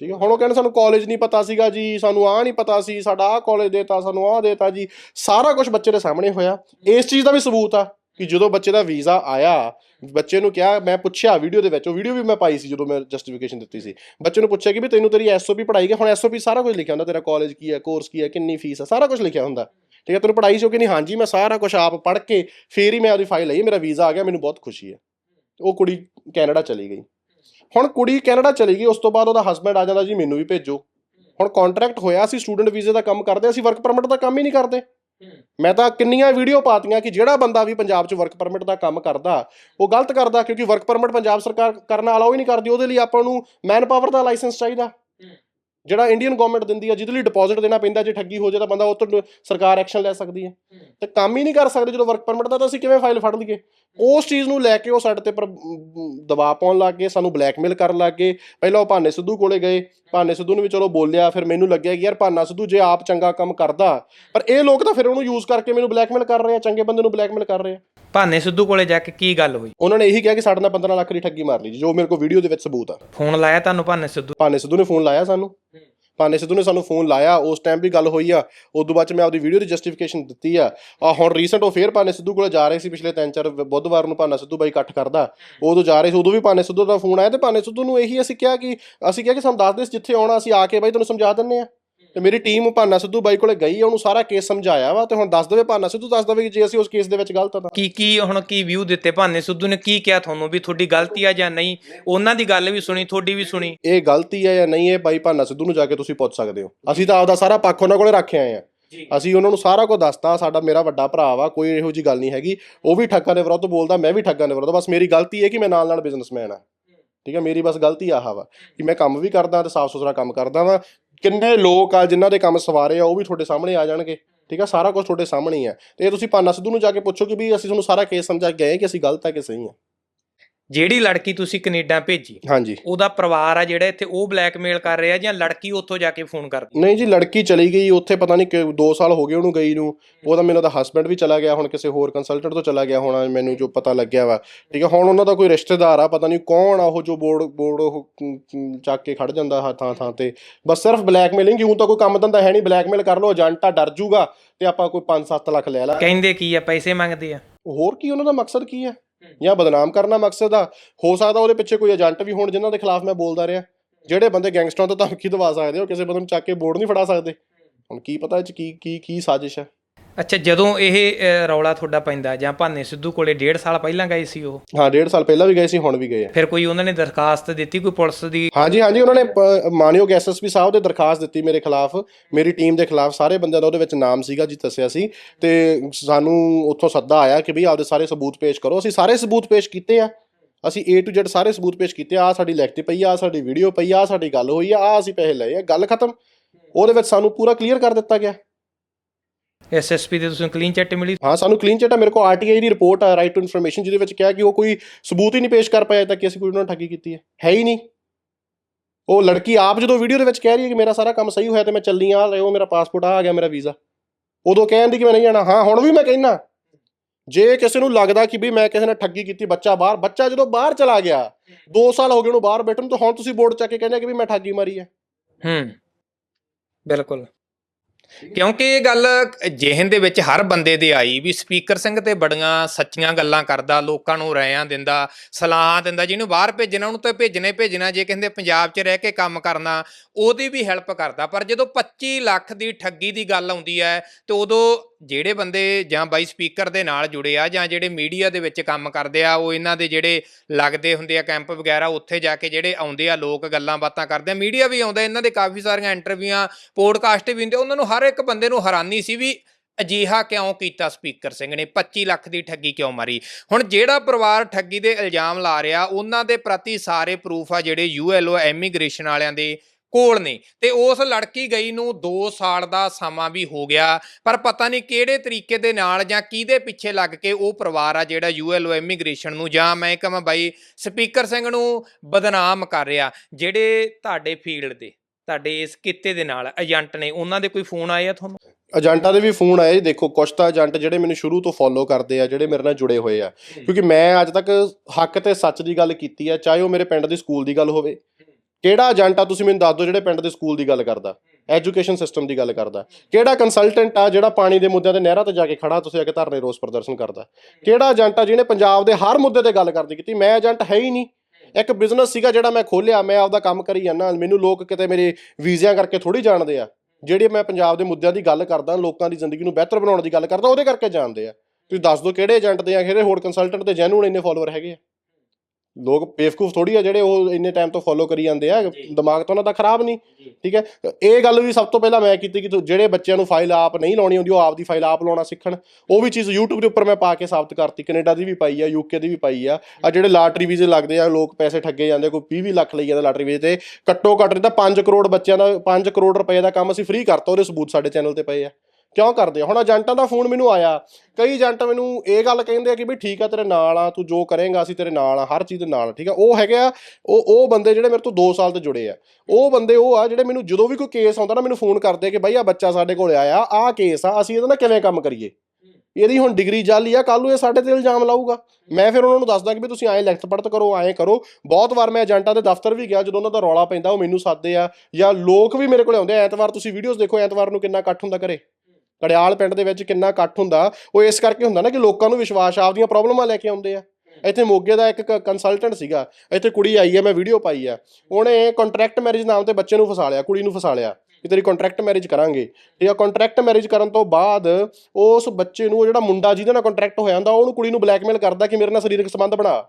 ਠੀਕ ਹੈ, ਹੁਣ ਉਹ ਕਹਿੰਦੇ ਸਾਨੂੰ ਕਾਲਜ ਨਹੀਂ ਪਤਾ ਸੀਗਾ ਜੀ, ਸਾਨੂੰ ਆਹ ਨਹੀਂ ਪਤਾ ਸੀ, ਸਾਡਾ ਆਹ ਕਾਲਜ ਦੇਤਾ, ਸਾਨੂੰ ਆਹ ਦੇਤਾ ਜੀ, ਸਾਰਾ ਕੁਝ ਬੱਚੇ ਦੇ ਸਾਹਮਣੇ ਹੋਇਆ। ਇਸ ਚੀਜ਼ ਦਾ ਵੀ ਸਬੂਤ ਆ। ਕਿ ਜਦੋਂ ਬੱਚੇ ਦਾ ਵੀਜ਼ਾ ਆਇਆ, ਬੱਚੇ ਨੂੰ ਕਿਹਾ, ਮੈਂ ਪੁੱਛਿਆ ਵੀਡੀਓ ਦੇ ਵਿੱਚ, ਉਹ ਵੀਡੀਓ ਵੀ ਮੈਂ ਪਾਈ ਸੀ ਜਦੋਂ ਮੈਂ ਜਸਟੀਫਿਕੇਸ਼ਨ ਦਿੱਤੀ ਸੀ। ਬੱਚੇ ਨੂੰ ਪੁੱਛਿਆ ਕਿ ਵੀ ਤੈਨੂੰ ਤੇਰੀ ਐਸਓਪੀ ਪੜਾਈ ਗਿਆ ਹੁਣ ਐਸਓਪੀ ਸਾਰਾ ਕੁਝ ਲਿਖਿਆ ਹੁੰਦਾ, ਤੇਰਾ ਕਾਲਜ ਕੀ ਹੈ ਕੋਰਸ ਕੀ ਹੈ, ਕਿੰਨੀ ਫੀਸ ਹੈ, ਸਾਰਾ ਕੁਝ ਲਿਖਿਆ ਹੁੰਦਾ। ਠੀਕ ਹੈ, ਤੈਨੂੰ ਪੜਾਈ ਚੋ ਕਿ ਨਹੀਂ ਹਾਂਜੀ, ਮੈਂ ਸਾਰਾ ਕੁਝ ਆਪ ਪੜ੍ਹ ਕੇ ਫੇਰ ਹੀ ਮੈਂ ਉਹਦੀ ਫਾਈਲ ਲਈ, ਮੇਰਾ ਵੀਜ਼ਾ ਆ ਗਿਆ, ਮੈਨੂੰ ਬਹੁਤ ਖੁਸ਼ੀ ਹੈ। ਉਹ ਕੁੜੀ ਕੈਨੇਡਾ ਚਲੀ ਗਈ। ਹੁਣ ਕੁੜੀ ਕੈਨੇਡਾ ਚਲੀ ਗਈ, ਉਸ ਤੋਂ ਬਾਅਦ ਉਹਦਾ ਹਸਬੰਡ ਆ ਜਾਂਦਾ ਜੀ, ਮੈਨੂੰ ਵੀ ਭੇਜੋ। ਹੁਣ ਕੰਟਰੈਕਟ ਹੋਇਆ, ਅਸੀਂ ਸਟੂਡੈਂਟ ਵੀਜ਼ੇ ਦਾ ਕੰਮ ਕਰਦੇ, ਅਸੀਂ ਵਰਕ ਪਰਮਿਟ ਦਾ ਕੰਮ ਹੀ ਨਹੀਂ ਕਰਦੇ। ਮੈਂ ਤਾਂ ਕਿੰਨੀਆਂ ਵੀਡੀਓ ਪਾਤੀਆਂ ਕਿ ਜਿਹੜਾ ਬੰਦਾ ਵੀ ਪੰਜਾਬ 'ਚ ਵਰਕ ਪਰਮਿਟ ਦਾ ਕੰਮ ਕਰਦਾ, ਉਹ ਗਲਤ ਕਰਦਾ ਕਿਉਂਕਿ ਵਰਕ ਪਰਮਿਟ ਪੰਜਾਬ ਸਰਕਾਰ ਕਰਨਾ ਅਲਾਉ ਹੀ ਨਹੀਂ ਕਰਦੀ, ਉਹਦੇ ਲਈ ਆਪਾਂ ਨੂੰ ਮੈਨ ਪਾਵਰ ਦਾ ਲਾਇਸੈਂਸ ਚਾਹੀਦਾ। ਜਿਹੜਾ ਇੰਡੀਅਨ ਗਵਰਨਮੈਂਟ ਦਿੰਦੀ ਆ ਜਿਹਦੇ ਲਈ ਡਿਪੋਜ਼ਿਟ ਦੇਣਾ ਪੈਂਦਾ ਜੇ ਠੱਗੀ ਹੋ ਜਾਏ ਤਾਂ ਬੰਦਾ ਉਹ ਤੋਂ ਸਰਕਾਰ ਐਕਸ਼ਨ ਲੈ ਸਕਦੀ ਹੈ। ਤੇ ਕੰਮ ਹੀ ਨਹੀਂ ਕਰ ਸਕਦੇ ਜਦੋਂ ਵਰਕ ਪਰਮਿਟ ਦਾ ਤਾਂ ਅਸੀਂ ਕਿਵੇਂ ਫਾਈਲ ਫੜ ਲਈਏ? ਉਸ ਚੀਜ਼ ਨੂੰ ਲੈ ਕੇ ਉਹ ਸਾਡੇ ਤੇ ਪਰ ਦਬਾਅ ਪਾਉਣ ਲੱਗ ਗਏ ਸਾਨੂੰ ਬਲੈਕਮੇਲ ਕਰਨ ਲੱਗ ਗਏ। ਪਹਿਲਾਂ ਉਹ ਭਾਨੇ ਸਿੱਧੂ ਕੋਲੇ ਗਏ। ਭਾਨੇ ਸਿੱਧੂ ਨੇ ਵੀ ਚਲੋ ਬੋਲਿਆ ਫਿਰ ਮੈਨੂੰ ਲੱਗਿਆ ਕਿ ਯਾਰ ਭਾਨਾ ਸਿੱਧੂ ਜੇ ਆਪ ਚੰਗਾ ਕੰਮ ਕਰਦਾ ਪਰ ਇਹ ਲੋਕ ਤਾਂ ਫਿਰ ਉਹਨੂੰ ਯੂਜ਼ ਕਰਕੇ ਮੈਨੂੰ ਬਲੈਕਮੇਲ ਕਰ ਰਹੇ ਆ ਚੰਗੇ ਬੰਦੇ ਨੂੰ ਬਲੈਕਮੇਲ ਕਰ ਰਹੇ ਆ। ਭਾਨੇ ਸਿੱਧੂ ਕੋਲੇ ਜਾ ਕੇ ਕੀ ਗੱਲ ਹੋਈ? ਉਹਨਾਂ ਨੇ ਇਹੀ ਕਿਹਾ ਕਿ ਸਾਡੇ ਨਾਲ 15 ਲੱਖ ਦੀ ਠੱਗੀ ਮਾਰ ਲਈ ਜੀ, ਜੋ ਮੇਰੇ ਕੋਲ ਵੀਡੀਓ ਦੇ ਵਿੱਚ ਸਬੂਤ ਆ। ਫੋਨ ਲਾਇਆ ਤੁਹਾਨੂੰ ਭਾਨੇ ਸਿੱਧੂ? ਭਾਨੇ ਸਿੱਧੂ ਨੇ ਫੋਨ ਲਾਇਆ ਸਾਨੂੰ। ਭਾਨੇ ਸਿੱਧੂ ਨੇ ਸਾਨੂੰ ਫੋਨ ਲਾਇਆ, ਉਸ ਟਾਈਮ ਵੀ ਗੱਲ ਹੋਈ ਆ ਉਸ ਤੋਂ ਬਾਅਦ ਚ ਮੈਂ ਆਪਦੀ ਵੀਡੀਓ ਦੀ ਜਸਟੀਫਿਕੇਸ਼ਨ ਦਿੱਤੀ ਆ। ਆ ਹੁਣ ਰੀਸੈਂਟ ਉਹ ਫੇਰ ਭਾਨੇ ਸਿੱਧੂ ਕੋਲ ਜਾ ਰਹੇ ਸੀ, ਪਿਛਲੇ 3-4 ਬੁੱਧਵਾਰ ਨੂੰ ਭਾਨਾ ਸਿੱਧੂ ਬਾਈ ਇਕੱਠ ਕਰਦਾ। ਉਦੋਂ ਜਾ ਰਹੇ ਸੀ, ਉਦੋਂ ਵੀ ਭਾਨੇ ਸਿੱਧੂ ਦਾ ਫੋਨ ਆਇਆ ਤੇ ਭਾਨੇ ਸਿੱਧੂ ਨੂੰ ਇਹੀ ਅਸੀਂ ਕਿਹਾ ਕਿ, ਅਸੀਂ ਕਿਹਾ ਕਿ ਸਾਨੂੰ ਦੱਸ ਦੇ ਜਿੱਥੇ ਆਉਣਾ, ਅਸੀਂ ਆ ਕੇ ਬਾਈ ਤੁਹਾਨੂੰ ਸਮਝਾ ਦਿੰਨੇ ਆ। ਤੇ ਮੇਰੀ ਟੀਮ ਭਾਨਾ ਸਿੱਧੂ ਬਾਈ ਕੋਲੇ ਗਈ ਆ ਉਹਨੂੰ ਸਾਰਾ ਕੇਸ ਸਮਝਾਇਆ ਵਾ ਤੇ ਹੁਣ ਦੱਸ ਦੇਵੇ ਭਾਨਾ ਸਿੱਧੂ ਦੱਸ ਦੇਵੇ ਕਿ ਜੇ ਅਸੀਂ ਉਸ ਕੇਸ ਦੇ ਵਿੱਚ ਗਲਤ ਆ ਤਾਂ। ਕੀ ਕੀ ਹੁਣ ਕੀ ਵਿਊ ਦਿੱਤੇ ਭਾਨੇ ਸਿੱਧੂ ਨੇ? ਕੀ ਕਿਹਾ ਤੁਹਾਨੂੰ ਵੀ ਤੁਹਾਡੀ ਗਲਤੀ ਆ ਜਾਂ ਨਹੀਂ? ਉਹਨਾਂ ਦੀ ਗੱਲ ਵੀ ਸੁਣੀ ਤੁਹਾਡੀ ਵੀ ਸੁਣੀ। ਇਹ ਗਲਤੀ ਹੈ ਜਾਂ ਨਹੀਂ ਇਹ ਬਾਈ ਭਾਨਾ ਸਿੱਧੂ ਨੂੰ ਜਾ ਕੇ ਤੁਸੀਂ ਪੁੱਛ ਸਕਦੇ ਹੋ। ਅਸੀਂ ਤਾਂ ਆਪਦਾ ਸਾਰਾ ਪੱਖ ਉਹਨਾਂ ਕੋਲੇ ਰੱਖ ਆਏ ਆ। ਅਸੀਂ ਉਹਨਾਂ ਨੂੰ ਸਾਰਾ ਕੁਝ ਦੱਸਤਾ ਸਾਡਾ ਮੇਰਾ ਵੱਡਾ ਭਰਾ ਵਾ ਕੋਈ ਇਹੋ ਜੀ ਗੱਲ ਨਹੀਂ ਹੈਗੀ। ਉਹ ਵੀ ਠੱਗਾਂ ਦੇ ਵਿਰੁੱਧ ਬੋਲਦਾ ਮੈਂ ਵੀ ਠੱਗਾਂ ਦੇ ਵਿਰੁੱਧ। ਬਸ ਮੇਰੀ ਗਲਤੀ ਹੈ ਕਿ ਮੈਂ ਨਾਲ ਨਾਲ ਬਿਜ਼ਨਸਮੈਨ ਆ। ਠੀਕ ਹੈ ਮੇਰੀ ਬਸ ਗਲਤੀ ਆਹ ਵਾ ਕਿ ਮੈਂ ਕੰਮ ਵੀ ਕਰਦਾ ਤੇ ਸਾਫ਼ ਸੁਥਰਾ ਕੰਮ ਕਰਦਾ ਵਾਂ ਕਿੰਨੇ ਲੋਕ ਆ ਜਿਨ੍ਹਾਂ ਦੇ ਕੰਮ ਸਵਾਰੇ ਆ, ਉਹ ਵੀ ਤੁਹਾਡੇ ਸਾਹਮਣੇ ਆ ਜਾਣਗੇ। ਠੀਕ ਆ? ਸਾਰਾ ਕੁਝ ਤੁਹਾਡੇ ਸਾਹਮਣੇ ਹੀ ਆ। ਤੇ ਇਹ ਤੁਸੀਂ ਪਾਨਾ ਸਿੱਧੂ ਨੂੰ ਜਾ ਕੇ ਪੁੱਛੋ ਕਿ ਵੀ ਅਸੀਂ ਤੁਹਾਨੂੰ ਸਾਰਾ ਕੇਸ ਸਮਝਾ ਕੇ ਗਏ ਕਿ ਅਸੀਂ ਗਲਤ ਆ ਕਿ ਸਹੀ ਆ। ਜਿਹੜੀ ਲੜਕੀ ਤੁਸੀਂ ਕੈਨੇਡਾ ਭੇਜੀ ਹਾਂਜੀ। ਉਹਦਾ ਪਰਿਵਾਰ ਆ ਜਿਹੜਾ ਇੱਥੇ ਉਹ ਬਲੈਕਮੇਲ ਕਰ ਰਿਹਾ ਜਾਂ ਲੜਕੀ ਉੱਥੋਂ ਜਾ ਕੇ ਫੋਨ ਕਰਦੀ ਨਹੀਂ ਜੀ ਲੜਕੀ ਚਲੀ ਗਈ ਉੱਥੇ ਪਤਾ ਨਹੀਂ ਕਿ 2 ਸਾਲ ਹੋ ਗਏ ਉਹਨੂੰ ਗਈ ਨੂੰ। ਉਹਦਾ ਮੈਨੂੰ ਦਾ ਹਸਬੰਡ ਵੀ ਚਲਾ ਗਿਆ ਹੁਣ ਕਿਸੇ ਹੋਰ ਕੰਸਲਟੈਂਟ ਤੋਂ ਚਲਾ ਗਿਆ ਹੋਣਾ ਮੈਨੂੰ ਜੋ ਪਤਾ ਲੱਗਿਆ ਵਾ। ਠੀਕ ਹੈ ਹੁਣ ਉਹਨਾਂ ਦਾ ਕੋਈ ਰਿਸ਼ਤੇਦਾਰ ਆ ਪਤਾ ਨਹੀਂ ਕੌਣ ਆ ਉਹ ਜੋ ਬੋਰਡ ਬੋਰਡ ਉਹ ਚੱਕ ਕੇ ਖੜ ਜਾਂਦਾ ਹਾ ਥਾਂ ਥਾਂ ਤੇ। ਬਸ ਸਿਰਫ ਬਲੈਕਮੇਲਿੰਗ ਕਿਉਂ ਤਾਂ ਕੋਈ ਕੰਮ ਧੰਦਾ ਹੈ ਨਹੀਂ ਬਲੈਕਮੇਲ ਕਰ ਲਓ ਏਜੰਟ ਆ ਡਰ ਜੂਗਾ ਤੇ ਆਪਾਂ ਕੋਈ 5-7 ਲੱਖ ਲੈ ਲਾ। ਕਹਿੰਦੇ ਕੀ ਆ ਪੈਸੇ ਮੰਗਦੇ ਆ? ਹੋਰ ਕੀ ਉਹਨਾਂ ਦਾ ਮਕਸਦ ਕੀ ਹੈ ਜਾਂ ਬਦਨਾਮ ਕਰਨਾ ਮਕਸਦ ਆ। ਹੋ ਸਕਦਾ ਉਹਦੇ ਪਿੱਛੇ ਕੋਈ ਏਜੰਟ ਵੀ ਹੋਣ ਜਿਨ੍ਹਾਂ ਦੇ ਖਿਲਾਫ ਮੈਂ ਬੋਲਦਾ ਰਿਹਾ। ਜਿਹੜੇ ਬੰਦੇ ਗੈਂਗਸਟਰਾਂ ਤੋਂ ਧਮਕੀ ਦਵਾ ਸਕਦੇ ਹੋ ਕਿਸੇ ਬੰਦੇ ਨੂੰ ਚੱਕ ਕੇ ਬੋਰਡ ਨਹੀਂ ਫੜਾ ਸਕਦੇ। ਹੁਣ ਕੀ ਪਤਾ ਇਹ ਚ ਕੀ ਕੀ ਕੀ ਸਾਜ਼ਿਸ਼ ਹੈ ਅੱਛਾ ਜਦੋਂ ਇਹ ਅ, ਰੌਲਾ ਤੁਹਾਡਾ ਪੈਂਦਾ ਜਾਂ ਭਾਨੇ ਸਿੱਧੂ ਕੋਲੇ 1.5 ਸਾਲ ਪਹਿਲਾਂ ਗਏ ਸੀ ਉਹ? ਹਾਂ ਡੇਢ ਸਾਲ ਪਹਿਲਾਂ ਵੀ ਗਏ ਸੀ ਹੁਣ ਵੀ ਗਏ ਆ। ਫਿਰ ਕੋਈ ਉਹਨਾਂ ਨੇ ਦਰਖਾਸਤ ਦਿੱਤੀ ਕੋਈ ਪੁਲਿਸ ਦੀ? ਹਾਂਜੀ ਹਾਂਜੀ ਉਹਨਾਂ ਨੇ ਪ- ਮਾਨਯੋਗ ਐਸਐਸਪੀ ਸਾਹਿਬ ਦੇ ਦਰਖਾਸਤ ਦਿੱਤੀ ਮੇਰੇ ਖਿਲਾਫ। ਮੇਰੀ ਟੀਮ ਦੇ ਖਿਲਾਫ ਸਾਰੇ ਬੰਦਿਆਂ ਦਾ ਉਹਦੇ ਵਿੱਚ ਨਾਮ ਸੀਗਾ ਜੀ ਦੱਸਿਆ ਸੀ। ਤੇ ਸਾਨੂੰ ਉੱਥੋਂ ਸੱਦਾ ਆਇਆ ਕਿ ਵੀ ਆਪਦੇ ਸਾਰੇ ਸਬੂਤ ਪੇਸ਼ ਕਰੋ। ਅਸੀਂ ਸਾਰੇ ਸਬੂਤ ਪੇਸ਼ ਕੀਤੇ ਆ। ਅਸੀਂ A to Z ਸਾਰੇ ਸਬੂਤ ਪੇਸ਼ ਕੀਤੇ ਆ। ਸਾਡੀ ਲਿਖਤੀ ਪਈ ਆ ਸਾਡੀ ਵੀਡੀਓ ਪਈ ਆ ਸਾਡੀ ਗੱਲ ਹੋਈ ਆ ਆ ਅਸੀਂ ਪੈਸੇ ਲਏ ਆ ਗੱਲ ਖਤਮ। ਉਹਦੇ ਵਿੱਚ ਸਾਨੂੰ ਪੂਰਾ ਕਲੀਅਰ ਕਰ ਦਿੱਤਾ ਗਿਆ। ਐਸਐਸਪੀ ਦੇ ਤੁਸੀਂ ਕਲੀਨ ਚਿੱਟ ਮਿਲੀ? ਹਾਂ ਸਾਨੂੰ ਕਲੀਨ ਚਿੱਟ ਆ ਮੇਰੇ ਕੋਲ ਆਰਟੀਆਈ ਦੀ ਰਿਪੋਰਟ ਆ ਰਾਈਟ ਟੂ ਇਨਫੋਰਮੇਸ਼ਨ ਜਿਹਦੇ ਵਿੱਚ ਕਿਹਾ ਕਿ ਉਹ ਕੋਈ ਸਬੂਤ ਹੀ ਨਹੀਂ ਪੇਸ਼ ਕਰ ਪਾਇਆ ਤੱਕ ਕਿ ਅਸੀਂ ਕੋਈ ਉਹਨਾਂ ਨੂੰ ਠੱਗੀ ਕੀਤੀ ਹੈ। ਹੈ ਹੀ ਨਹੀਂ। ਉਹ ਲੜਕੀ ਆਪ ਜਦੋਂ ਵੀਡੀਓ ਦੇ ਵਿੱਚ ਕਹਿ ਰਹੀ ਹੈ ਕਿ ਮੇਰਾ ਸਾਰਾ ਕੰਮ ਸਹੀ ਹੋਇਆ ਤੇ ਮੈਂ ਚੱਲੀ ਆ ਲਿਓ ਮੇਰਾ ਪਾਸਪੋਰਟ ਆ ਗਿਆ ਮੇਰਾ ਵੀਜ਼ਾ। ਉਦੋਂ ਕਹਿੰਦੀ ਕਿ ਮੈਂ ਨਹੀਂ ਜਾਣਾ। ਹਾਂ ਹੁਣ ਵੀ ਮੈਂ ਕਹਿਣਾ ਜੇ ਕਿਸੇ ਨੂੰ ਲੱਗਦਾ ਕਿ ਵੀ ਮੈਂ ਕਿਸੇ ਨੇ ਠੱਗੀ ਕੀਤੀ ਬੱਚਾ ਬਾਹਰ ਬੱਚਾ ਜਦੋਂ ਬਾਹਰ ਚਲਾ ਗਿਆ 2 ਸਾਲ ਹੋ ਗਏ ਉਹਨੂੰ ਬਾਹਰ ਬੈਠਣ ਤਾਂ ਹੁਣ ਤੁਸੀਂ ਬੋਰਡ ਚੱਕ ਕੇ ਕਹਿੰਦੇ ਕਿ ਵੀ ਮੈਂ ਠੱਗੀ ਮਾਰੀ ਹੈ। ਹੂੰ। ਬਿਲਕੁਲ। ਕਿਉਂਕਿ ਇਹ ਗੱਲ ਜਿਹਨ ਦੇ ਵਿੱਚ ਹਰ ਬੰਦੇ ਦੇ ਆਈ ਵੀ ਸਪੀਕਰ ਸਿੰਘ ਤੇ ਬੜੀਆਂ ਸੱਚੀਆਂ ਗੱਲਾਂ ਕਰਦਾ, ਲੋਕਾਂ ਨੂੰ ਰਾਇਆਂ ਦਿੰਦਾ, ਸਲਾਹਾਂ ਦਿੰਦਾ, ਜਿਹਨੂੰ ਬਾਹਰ ਭੇਜਣਾ, ਉਹਨੂੰ ਤਾਂ ਭੇਜਣਾ ਭੇਜਣਾ, ਜੇ ਕਹਿੰਦੇ ਪੰਜਾਬ 'ਚ ਰਹਿ ਕੇ ਕੰਮ ਕਰਨਾ, ਉਹਦੀ ਵੀ ਹੈਲਪ ਕਰਦਾ। ਪਰ ਜਦੋਂ 25 ਲੱਖ ਦੀ ਠੱਗੀ ਦੀ ਗੱਲ ਆਉਂਦੀ ਹੈ, ਤੇ ਉਦੋਂ ਜਿਹੜੇ ਬੰਦੇ ਜਾਂ ਬਾਈ ਸਪੀਕਰ ਦੇ ਨਾਲ ਜੁੜੇ ਆ ਜਾਂ ਜਿਹੜੇ ਮੀਡੀਆ ਦੇ ਵਿੱਚ ਕੰਮ ਕਰਦੇ ਆ, ਉਹ ਇਹਨਾਂ ਦੇ ਜਿਹੜੇ ਲੱਗਦੇ ਹੁੰਦੇ ਆ ਕੈਂਪ ਵਗੈਰਾ, ਉੱਥੇ ਜਾ ਕੇ ਜਿਹੜੇ ਆਉਂਦੇ ਆ, ਲੋਕ ਗੱਲਾਂ ਬਾਤਾਂ ਕਰਦੇ ਆ, ਮੀਡੀਆ ਵੀ ਆਉਂਦਾ, ਇਹਨਾਂ ਦੇ ਕਾਫੀ ਸਾਰੀਆਂ ਇੰਟਰਵਿਊਆਂ, ਪੋਡਕਾਸਟ ਵੀ ਹੁੰਦੇ, ਉਹਨਾਂ ਨੂੰ ਹਰ ਇੱਕ ਬੰਦੇ ਨੂੰ ਹੈਰਾਨੀ ਸੀ ਵੀ ਅਜੀਹਾ ਕਿਉਂ ਕੀਤਾ ਸਪੀਕਰ ਸਿੰਘ ਨੇ 25 ਲੱਖ ਦੀ ਠੱਗੀ ਕਿਉਂ ਮਾਰੀ? ਹੁਣ ਜਿਹੜਾ ਪਰਿਵਾਰ ਠੱਗੀ ਦੇ ਇਲਜ਼ਾਮ ਲਾ ਰਿਹਾ, ਉਹਨਾਂ ਦੇ ਪ੍ਰਤੀ ਸਾਰੇ ਪ੍ਰੂਫ ਆ ਜਿਹੜੇ ਯੂਐਲਓ ਐਮੀਗ੍ਰੇਸ਼ਨ ਵਾਲਿਆਂ ਦੇ ਕੋਲ ਨੇ ਤੇ ਉਸ ਲੜਕੀ ਗਈ ਨੂੰ 2 ਸਾਲ ਦਾ ਸਮਾਂ ਵੀ ਹੋ ਗਿਆ। ਪਰ ਪਤਾ ਨਹੀਂ ਕਿਹੜੇ ਤਰੀਕੇ ਦੇ ਨਾਲ ਜਾਂ ਕਿਹਦੇ ਪਿੱਛੇ ਲੱਗ ਕੇ ਉਹ ਪਰਿਵਾਰ ਆ ਜਿਹੜਾ ਯੂਐਲਓ ਇਮੀਗ੍ਰੇਸ਼ਨ ਨੂੰ ਜਾਂ ਮੈਂ ਕਹਾਂ ਬਾਈ ਸਪੀਕਰ ਸਿੰਘ ਨੂੰ ਬਦਨਾਮ ਕਰ ਰਿਹਾ। ਜਿਹੜੇ ਤੁਹਾਡੇ ਫੀਲਡ ਦੇ ਤੁਹਾਡੇ ਇਸ ਕਿੱਤੇ ਦੇ ਨਾਲ ਏਜੰਟ ਨੇ ਉਹਨਾਂ ਦੇ ਕੋਈ ਫੋਨ ਆਏ ਆ ਤੁਹਾਨੂੰ? ਏਜੰਟਾਂ ਦੇ ਵੀ ਫੋਨ ਆਏ ਦੇਖੋ ਕੁਛ ਤਾਂ ਏਜੰਟ ਜਿਹੜੇ ਮੈਨੂੰ ਸ਼ੁਰੂ ਤੋਂ ਫੋਲੋ ਕਰਦੇ ਆ ਜਿਹੜੇ ਮੇਰੇ ਨਾਲ ਜੁੜੇ ਹੋਏ ਆ। ਕਿਉਂਕਿ ਮੈਂ ਅੱਜ ਤੱਕ ਹੱਕ ਤੇ ਸੱਚ ਦੀ ਗੱਲ ਕੀਤੀ ਆ ਚਾਹੇ ਉਹ ਮੇਰੇ ਪਿੰਡ ਦੀ ਸਕੂਲ ਦੀ ਗੱਲ ਹੋਵੇ ਕਿਹੜਾ ਏਜੰਟ ਆ, ਤੁਸੀਂ ਮੈਨੂੰ ਦੱਸ ਦਿਓ ਜਿਹੜੇ ਪਿੰਡ ਦੇ ਸਕੂਲ ਦੀ ਗੱਲ ਕਰਦਾ ਐਜੂਕੇਸ਼ਨ ਸਿਸਟਮ ਦੀ ਗੱਲ ਕਰਦਾ। ਕਿਹੜਾ ਕੰਸਲਟੈਂਟ ਆ ਜਿਹੜਾ ਪਾਣੀ ਦੇ ਮੁੱਦਿਆਂ ਤੇ ਨਹਿਰਾਂ ਤੇ ਜਾ ਕੇ ਖੜਾ, ਤੁਸੀਂ ਅੱਗੇ ਧਰਨੇ ਰੋਸ ਪ੍ਰਦਰਸ਼ਨ ਕਰਦਾ। ਕਿਹੜਾ ਏਜੰਟ ਆ ਜਿਹਨੇ ਪੰਜਾਬ ਦੇ ਹਰ ਮੁੱਦੇ ਤੇ ਗੱਲ ਕਰਦੀ ਕੀਤੀ, ਮੈਂ ਏਜੰਟ ਹੈ ਹੀ ਨਹੀਂ। ਇੱਕ ਬਿਜ਼ਨਸ ਸੀਗਾ ਜਿਹੜਾ ਮੈਂ ਖੋਲਿਆ ਮੈਂ ਆਪਦਾ ਕੰਮ ਕਰੀ ਜਾਂਦਾ, ਮੈਨੂੰ ਲੋਕ ਕਿਤੇ ਮੇਰੇ ਵੀਜ਼ਿਆਂ ਕਰਕੇ ਥੋੜੀ ਜਾਣਦੇ ਆ। ਜਿਹੜੇ ਮੈਂ ਪੰਜਾਬ ਦੇ ਮੁੱਦਿਆਂ ਦੀ ਗੱਲ ਕਰਦਾ, ਲੋਕਾਂ ਦੀ ਜ਼ਿੰਦਗੀ ਨੂੰ ਬਿਹਤਰ ਬਣਾਉਣ ਦੀ ਗੱਲ ਕਰਦਾ, ਉਹਦੇ ਕਰਕੇ ਜਾਣਦੇ ਆ। ਤੁਸੀਂ ਦੱਸ ਦਿਓ ਕਿਹੜੇ ਏਜੰਟ ਦੇ ਆ, ਕਿਹੜੇ ਹੋਰ ਕੰਸਲਟੈਂਟ ਦੇ ਜੈਨੂਨ ਇੰਨੇ ਫਾਲੋਅਰ ਹੈਗੇ ਆ? ਲੋਕ ਬੇਵਕੂਫ ਥੋੜੀ ਆ ਜਿਹੜੇ ਉਹ ਇੰਨੇ ਟਾਈਮ ਤੋਂ ਫੋਲੋ ਕਰੀ ਜਾਂਦੇ ਆ ਦਿਮਾਗ ਤਾਂ ਉਹਨਾਂ ਦਾ ਖਰਾਬ ਨਹੀਂ ਠੀਕ ਹੈ? ਇਹ ਗੱਲ ਵੀ ਸਭ ਤੋਂ ਪਹਿਲਾਂ ਮੈਂ ਕੀਤੀ ਕਿ ਜਿਹੜੇ ਬੱਚਿਆਂ ਨੂੰ ਫਾਈਲ ਆਪ ਨਹੀਂ ਲਾਉਣੀ ਆਉਂਦੀ ਉਹ ਆਪ ਦੀ ਫਾਈਲ ਆਪ ਲਾਉਣਾ ਸਿੱਖਣ। ਉਹ ਵੀ ਚੀਜ਼ YouTube ਦੇ ਉੱਪਰ ਮੈਂ ਪਾ ਕੇ ਸਾਬਤ ਕਰਤੀ ਕੈਨੇਡਾ ਦੀ ਵੀ ਪਾਈ ਆ UK ਦੀ ਵੀ ਪਾਈ ਆ। ਆ ਜਿਹੜੇ ਲਾਟਰੀ ਵੀਜ਼ੇ ਲੱਗਦੇ ਆ ਲੋਕ ਪੈਸੇ ਠੱਗੇ ਜਾਂਦੇ ਕੋਈ 20 20 ਲੱਖ ਲਈ ਜਾਂਦਾ ਲਾਟਰੀ ਵੀਜ਼ੇ ਤੇ। ਘੱਟੋ ਘੱਟ ਤਾਂ 5 ਕਰੋੜ ਬੱਚਿਆਂ ਦਾ 5 ਕਰੋੜ ਰੁਪਏ ਦਾ ਕੰਮ ਅਸੀਂ ਫ੍ਰੀ ਕਰਤਾ ਉਹਦੇ ਸਬੂਤ ਸਾਡੇ ਚੈਨਲ ਤੇ ਪਏ ਆ। ਕਿਉਂ ਕਰਦੇ ਆ? ਹੁਣ ਏਜੰਟਾਂ ਦਾ ਫੋਨ ਮੈਨੂੰ ਆਇਆ। ਕਈ ਏਜੰਟ ਮੈਨੂੰ ਇਹ ਗੱਲ ਕਹਿੰਦੇ ਆ ਕਿ ਵੀ ਠੀਕ ਆ ਤੇਰੇ ਨਾਲ ਆ ਤੂੰ ਜੋ ਕਰੇਂਗਾ ਅਸੀਂ ਤੇਰੇ ਨਾਲ ਆ ਹਰ ਚੀਜ਼ ਦੇ ਨਾਲ ਆ, ਠੀਕ ਆ? ਉਹ ਹੈਗੇ ਆ ਉਹ ਉਹ ਬੰਦੇ ਜਿਹੜੇ ਮੇਰੇ ਤੋਂ 2 ਸਾਲ ਤੋਂ ਜੁੜੇ ਆ। ਉਹ ਬੰਦੇ ਉਹ ਆ ਜਿਹੜੇ ਮੈਨੂੰ ਜਦੋਂ ਵੀ ਕੋਈ ਕੇਸ ਆਉਂਦਾ ਨਾ ਮੈਨੂੰ ਫੋਨ ਕਰਦੇ ਆ ਕਿ ਬਈ ਆ ਬੱਚਾ ਸਾਡੇ ਕੋਲ ਆਇਆ ਆਹ ਕੇਸ ਆ ਅਸੀਂ ਇਹਦੇ ਨਾਲ ਕਿਵੇਂ ਕੰਮ ਕਰੀਏ? ਇਹਦੀ ਹੁਣ ਡਿਗਰੀ ਜਾਲੀ ਆ ਕੱਲ ਨੂੰ ਇਹ ਸਾਡੇ ਤੇ ਇਲਜ਼ਾਮ ਲਾਊਗਾ। ਮੈਂ ਫਿਰ ਉਹਨਾਂ ਨੂੰ ਦੱਸਦਾ ਕਿ ਵੀ ਤੁਸੀਂ ਐਂ ਲਿਖਤ ਪੜਤ ਕਰੋ ਐਂ ਕਰੋ। ਬਹੁਤ ਵਾਰ ਮੈਂ ਏਜੰਟਾਂ ਦੇ ਦਫ਼ਤਰ ਵੀ ਗਿਆ ਜਦੋਂ ਉਹਨਾਂ ਦਾ ਰੌਲਾ ਪੈਂਦਾ ਉਹ ਮੈਨੂੰ ਸਾਦੇ ਆ। ਜਾਂ ਲੋਕ ਵੀ ਮੇਰੇ ਕੋਲ ਆਉਂਦੇ ਆ ਐਤਵਾਰ ਤੁਸੀਂ ਵੀਡੀਓਜ਼ ਦੇਖੋ ਐਤਵਾਰ ਨੂੰ ਕਿੰਨਾ ਇਕੱਠ ਹੁੰਦਾ ਘਰੇ। ਕੜਿਆਲ ਪਿੰਡ ਦੇ ਵਿੱਚ ਕਿੰਨਾ ਇਕੱਠ ਹੁੰਦਾ, ਉਹ ਇਸ ਕਰਕੇ ਹੁੰਦਾ ਨਾ ਕਿ ਲੋਕਾਂ ਨੂੰ ਵਿਸ਼ਵਾਸ, ਆਪਦੀਆਂ ਪ੍ਰੋਬਲਮਾਂ ਲੈ ਕੇ ਆਉਂਦੇ ਆ। ਇੱਥੇ ਮੋਗੇ ਦਾ ਇੱਕ ਕੰਸਲਟੈਂਟ ਸੀਗਾ, ਇੱਥੇ ਕੁੜੀ ਆਈ ਹੈ ਮੈਂ ਵੀਡੀਓ ਪਾਈ ਆ। ਉਹਨੇ ਕੰਟਰੈਕਟ ਮੈਰਿਜ ਨਾਮ ਤੇ ਬੱਚੇ ਨੂੰ ਫਸਾ ਲਿਆ, ਕੁੜੀ ਨੂੰ ਫਸਾ ਲਿਆ ਕਿ ਤੇਰੀ ਕੰਟਰੈਕਟ ਮੈਰਿਜ ਕਰਾਂਗੇ। ਠੀਕ ਆ ਕੰਟਰੈਕਟ ਮੈਰਿਜ ਕਰਨ ਤੋਂ ਬਾਅਦ ਉਸ ਬੱਚੇ ਨੂੰ, ਉਹ ਜਿਹੜਾ ਮੁੰਡਾ ਜਿਹਦੇ ਨਾਲ ਕੰਟਰੈਕਟ ਹੋਇਆ ਹੁੰਦਾ, ਉਹਨੂੰ ਕੁੜੀ ਨੂੰ ਬਲੈਕਮੇਲ ਕਰਦਾ ਕਿ ਮੇਰੇ ਨਾਲ ਸਰੀਰਕ ਸੰਬੰਧ ਬਣਾ।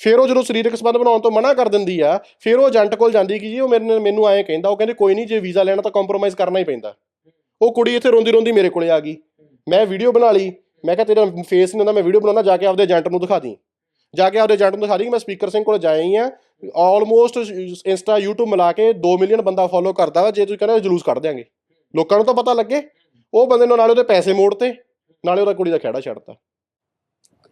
ਫਿਰ ਉਹ ਜਦੋਂ ਸਰੀਰਕ ਸੰਬੰਧ ਬਣਾਉਣ ਤੋਂ ਮਨਾ ਕਰ ਦਿੰਦੀ ਆ, ਫਿਰ ਉਹ ਏਜੰਟ ਕੋਲ ਜਾਂਦੀ ਕਿ ਜੀ ਉਹ ਮੇਰੇ ਨਾਲ, ਮੈਨੂੰ ਐਂ ਕਹਿੰਦਾ, ਉਹ ਕਹਿੰਦੇ ਕੋਈ ਨਹੀਂ, ਜੇ ਵੀਜ਼ਾ ਲੈਣਾ ਤਾਂ ਕੰਪਰੋਮਾਈਜ਼ ਕਰਨਾ ਹੀ ਪੈਂਦਾ। ਉਹ ਕੁੜੀ ਇੱਥੇ ਰੋਂਦੀ ਰੋਂਦੀ ਮੇਰੇ ਕੋਲੇ ਆ ਗਈ। ਮੈਂ ਵੀਡੀਓ ਬਣਾ ਲਈ। ਮੈਂ ਕਿਹਾ ਤੇਰਾ ਫੇਸ ਨਹੀਂ ਹੁੰਦਾ, ਮੈਂ ਵੀਡੀਓ ਬਣਾਉਣਾ, ਜਾ ਕੇ ਆਪਦੇ ਏਜੰਟ ਨੂੰ ਦਿਖਾ ਦੀ। ਜਾ ਕੇ ਆਪਦੇ ਏਜੰਟ ਨੂੰ ਦਿਖਾ ਦੀ ਕਿ ਮੈਂ ਸਪੀਕਰ ਸਿੰਘ ਕੋਲ ਜਾਇਆ ਹੀ ਆ। ਆਲਮੋਸਟ ਇੰਸਟਾ YouTube ਮਿਲਾ ਕੇ 2 ਮਿਲੀਅਨ ਬੰਦਾ ਫੋਲੋ ਕਰਦਾ ਵਾ, ਜੇ ਤੁਸੀਂ ਕਹਿੰਦੇ ਜਲੂਸ ਕੱਢ ਦਿਆਂਗੇ। ਲੋਕਾਂ ਨੂੰ ਤਾਂ ਪਤਾ ਲੱਗੇ। ਉਹ ਬੰਦੇ ਨੂੰ ਨਾਲੇ ਉਹਦੇ ਪੈਸੇ ਮੋੜਤੇ, ਨਾਲੇ ਉਹਦਾ ਕੁੜੀ ਦਾ ਖਹਿੜਾ ਛੱਡਤਾ।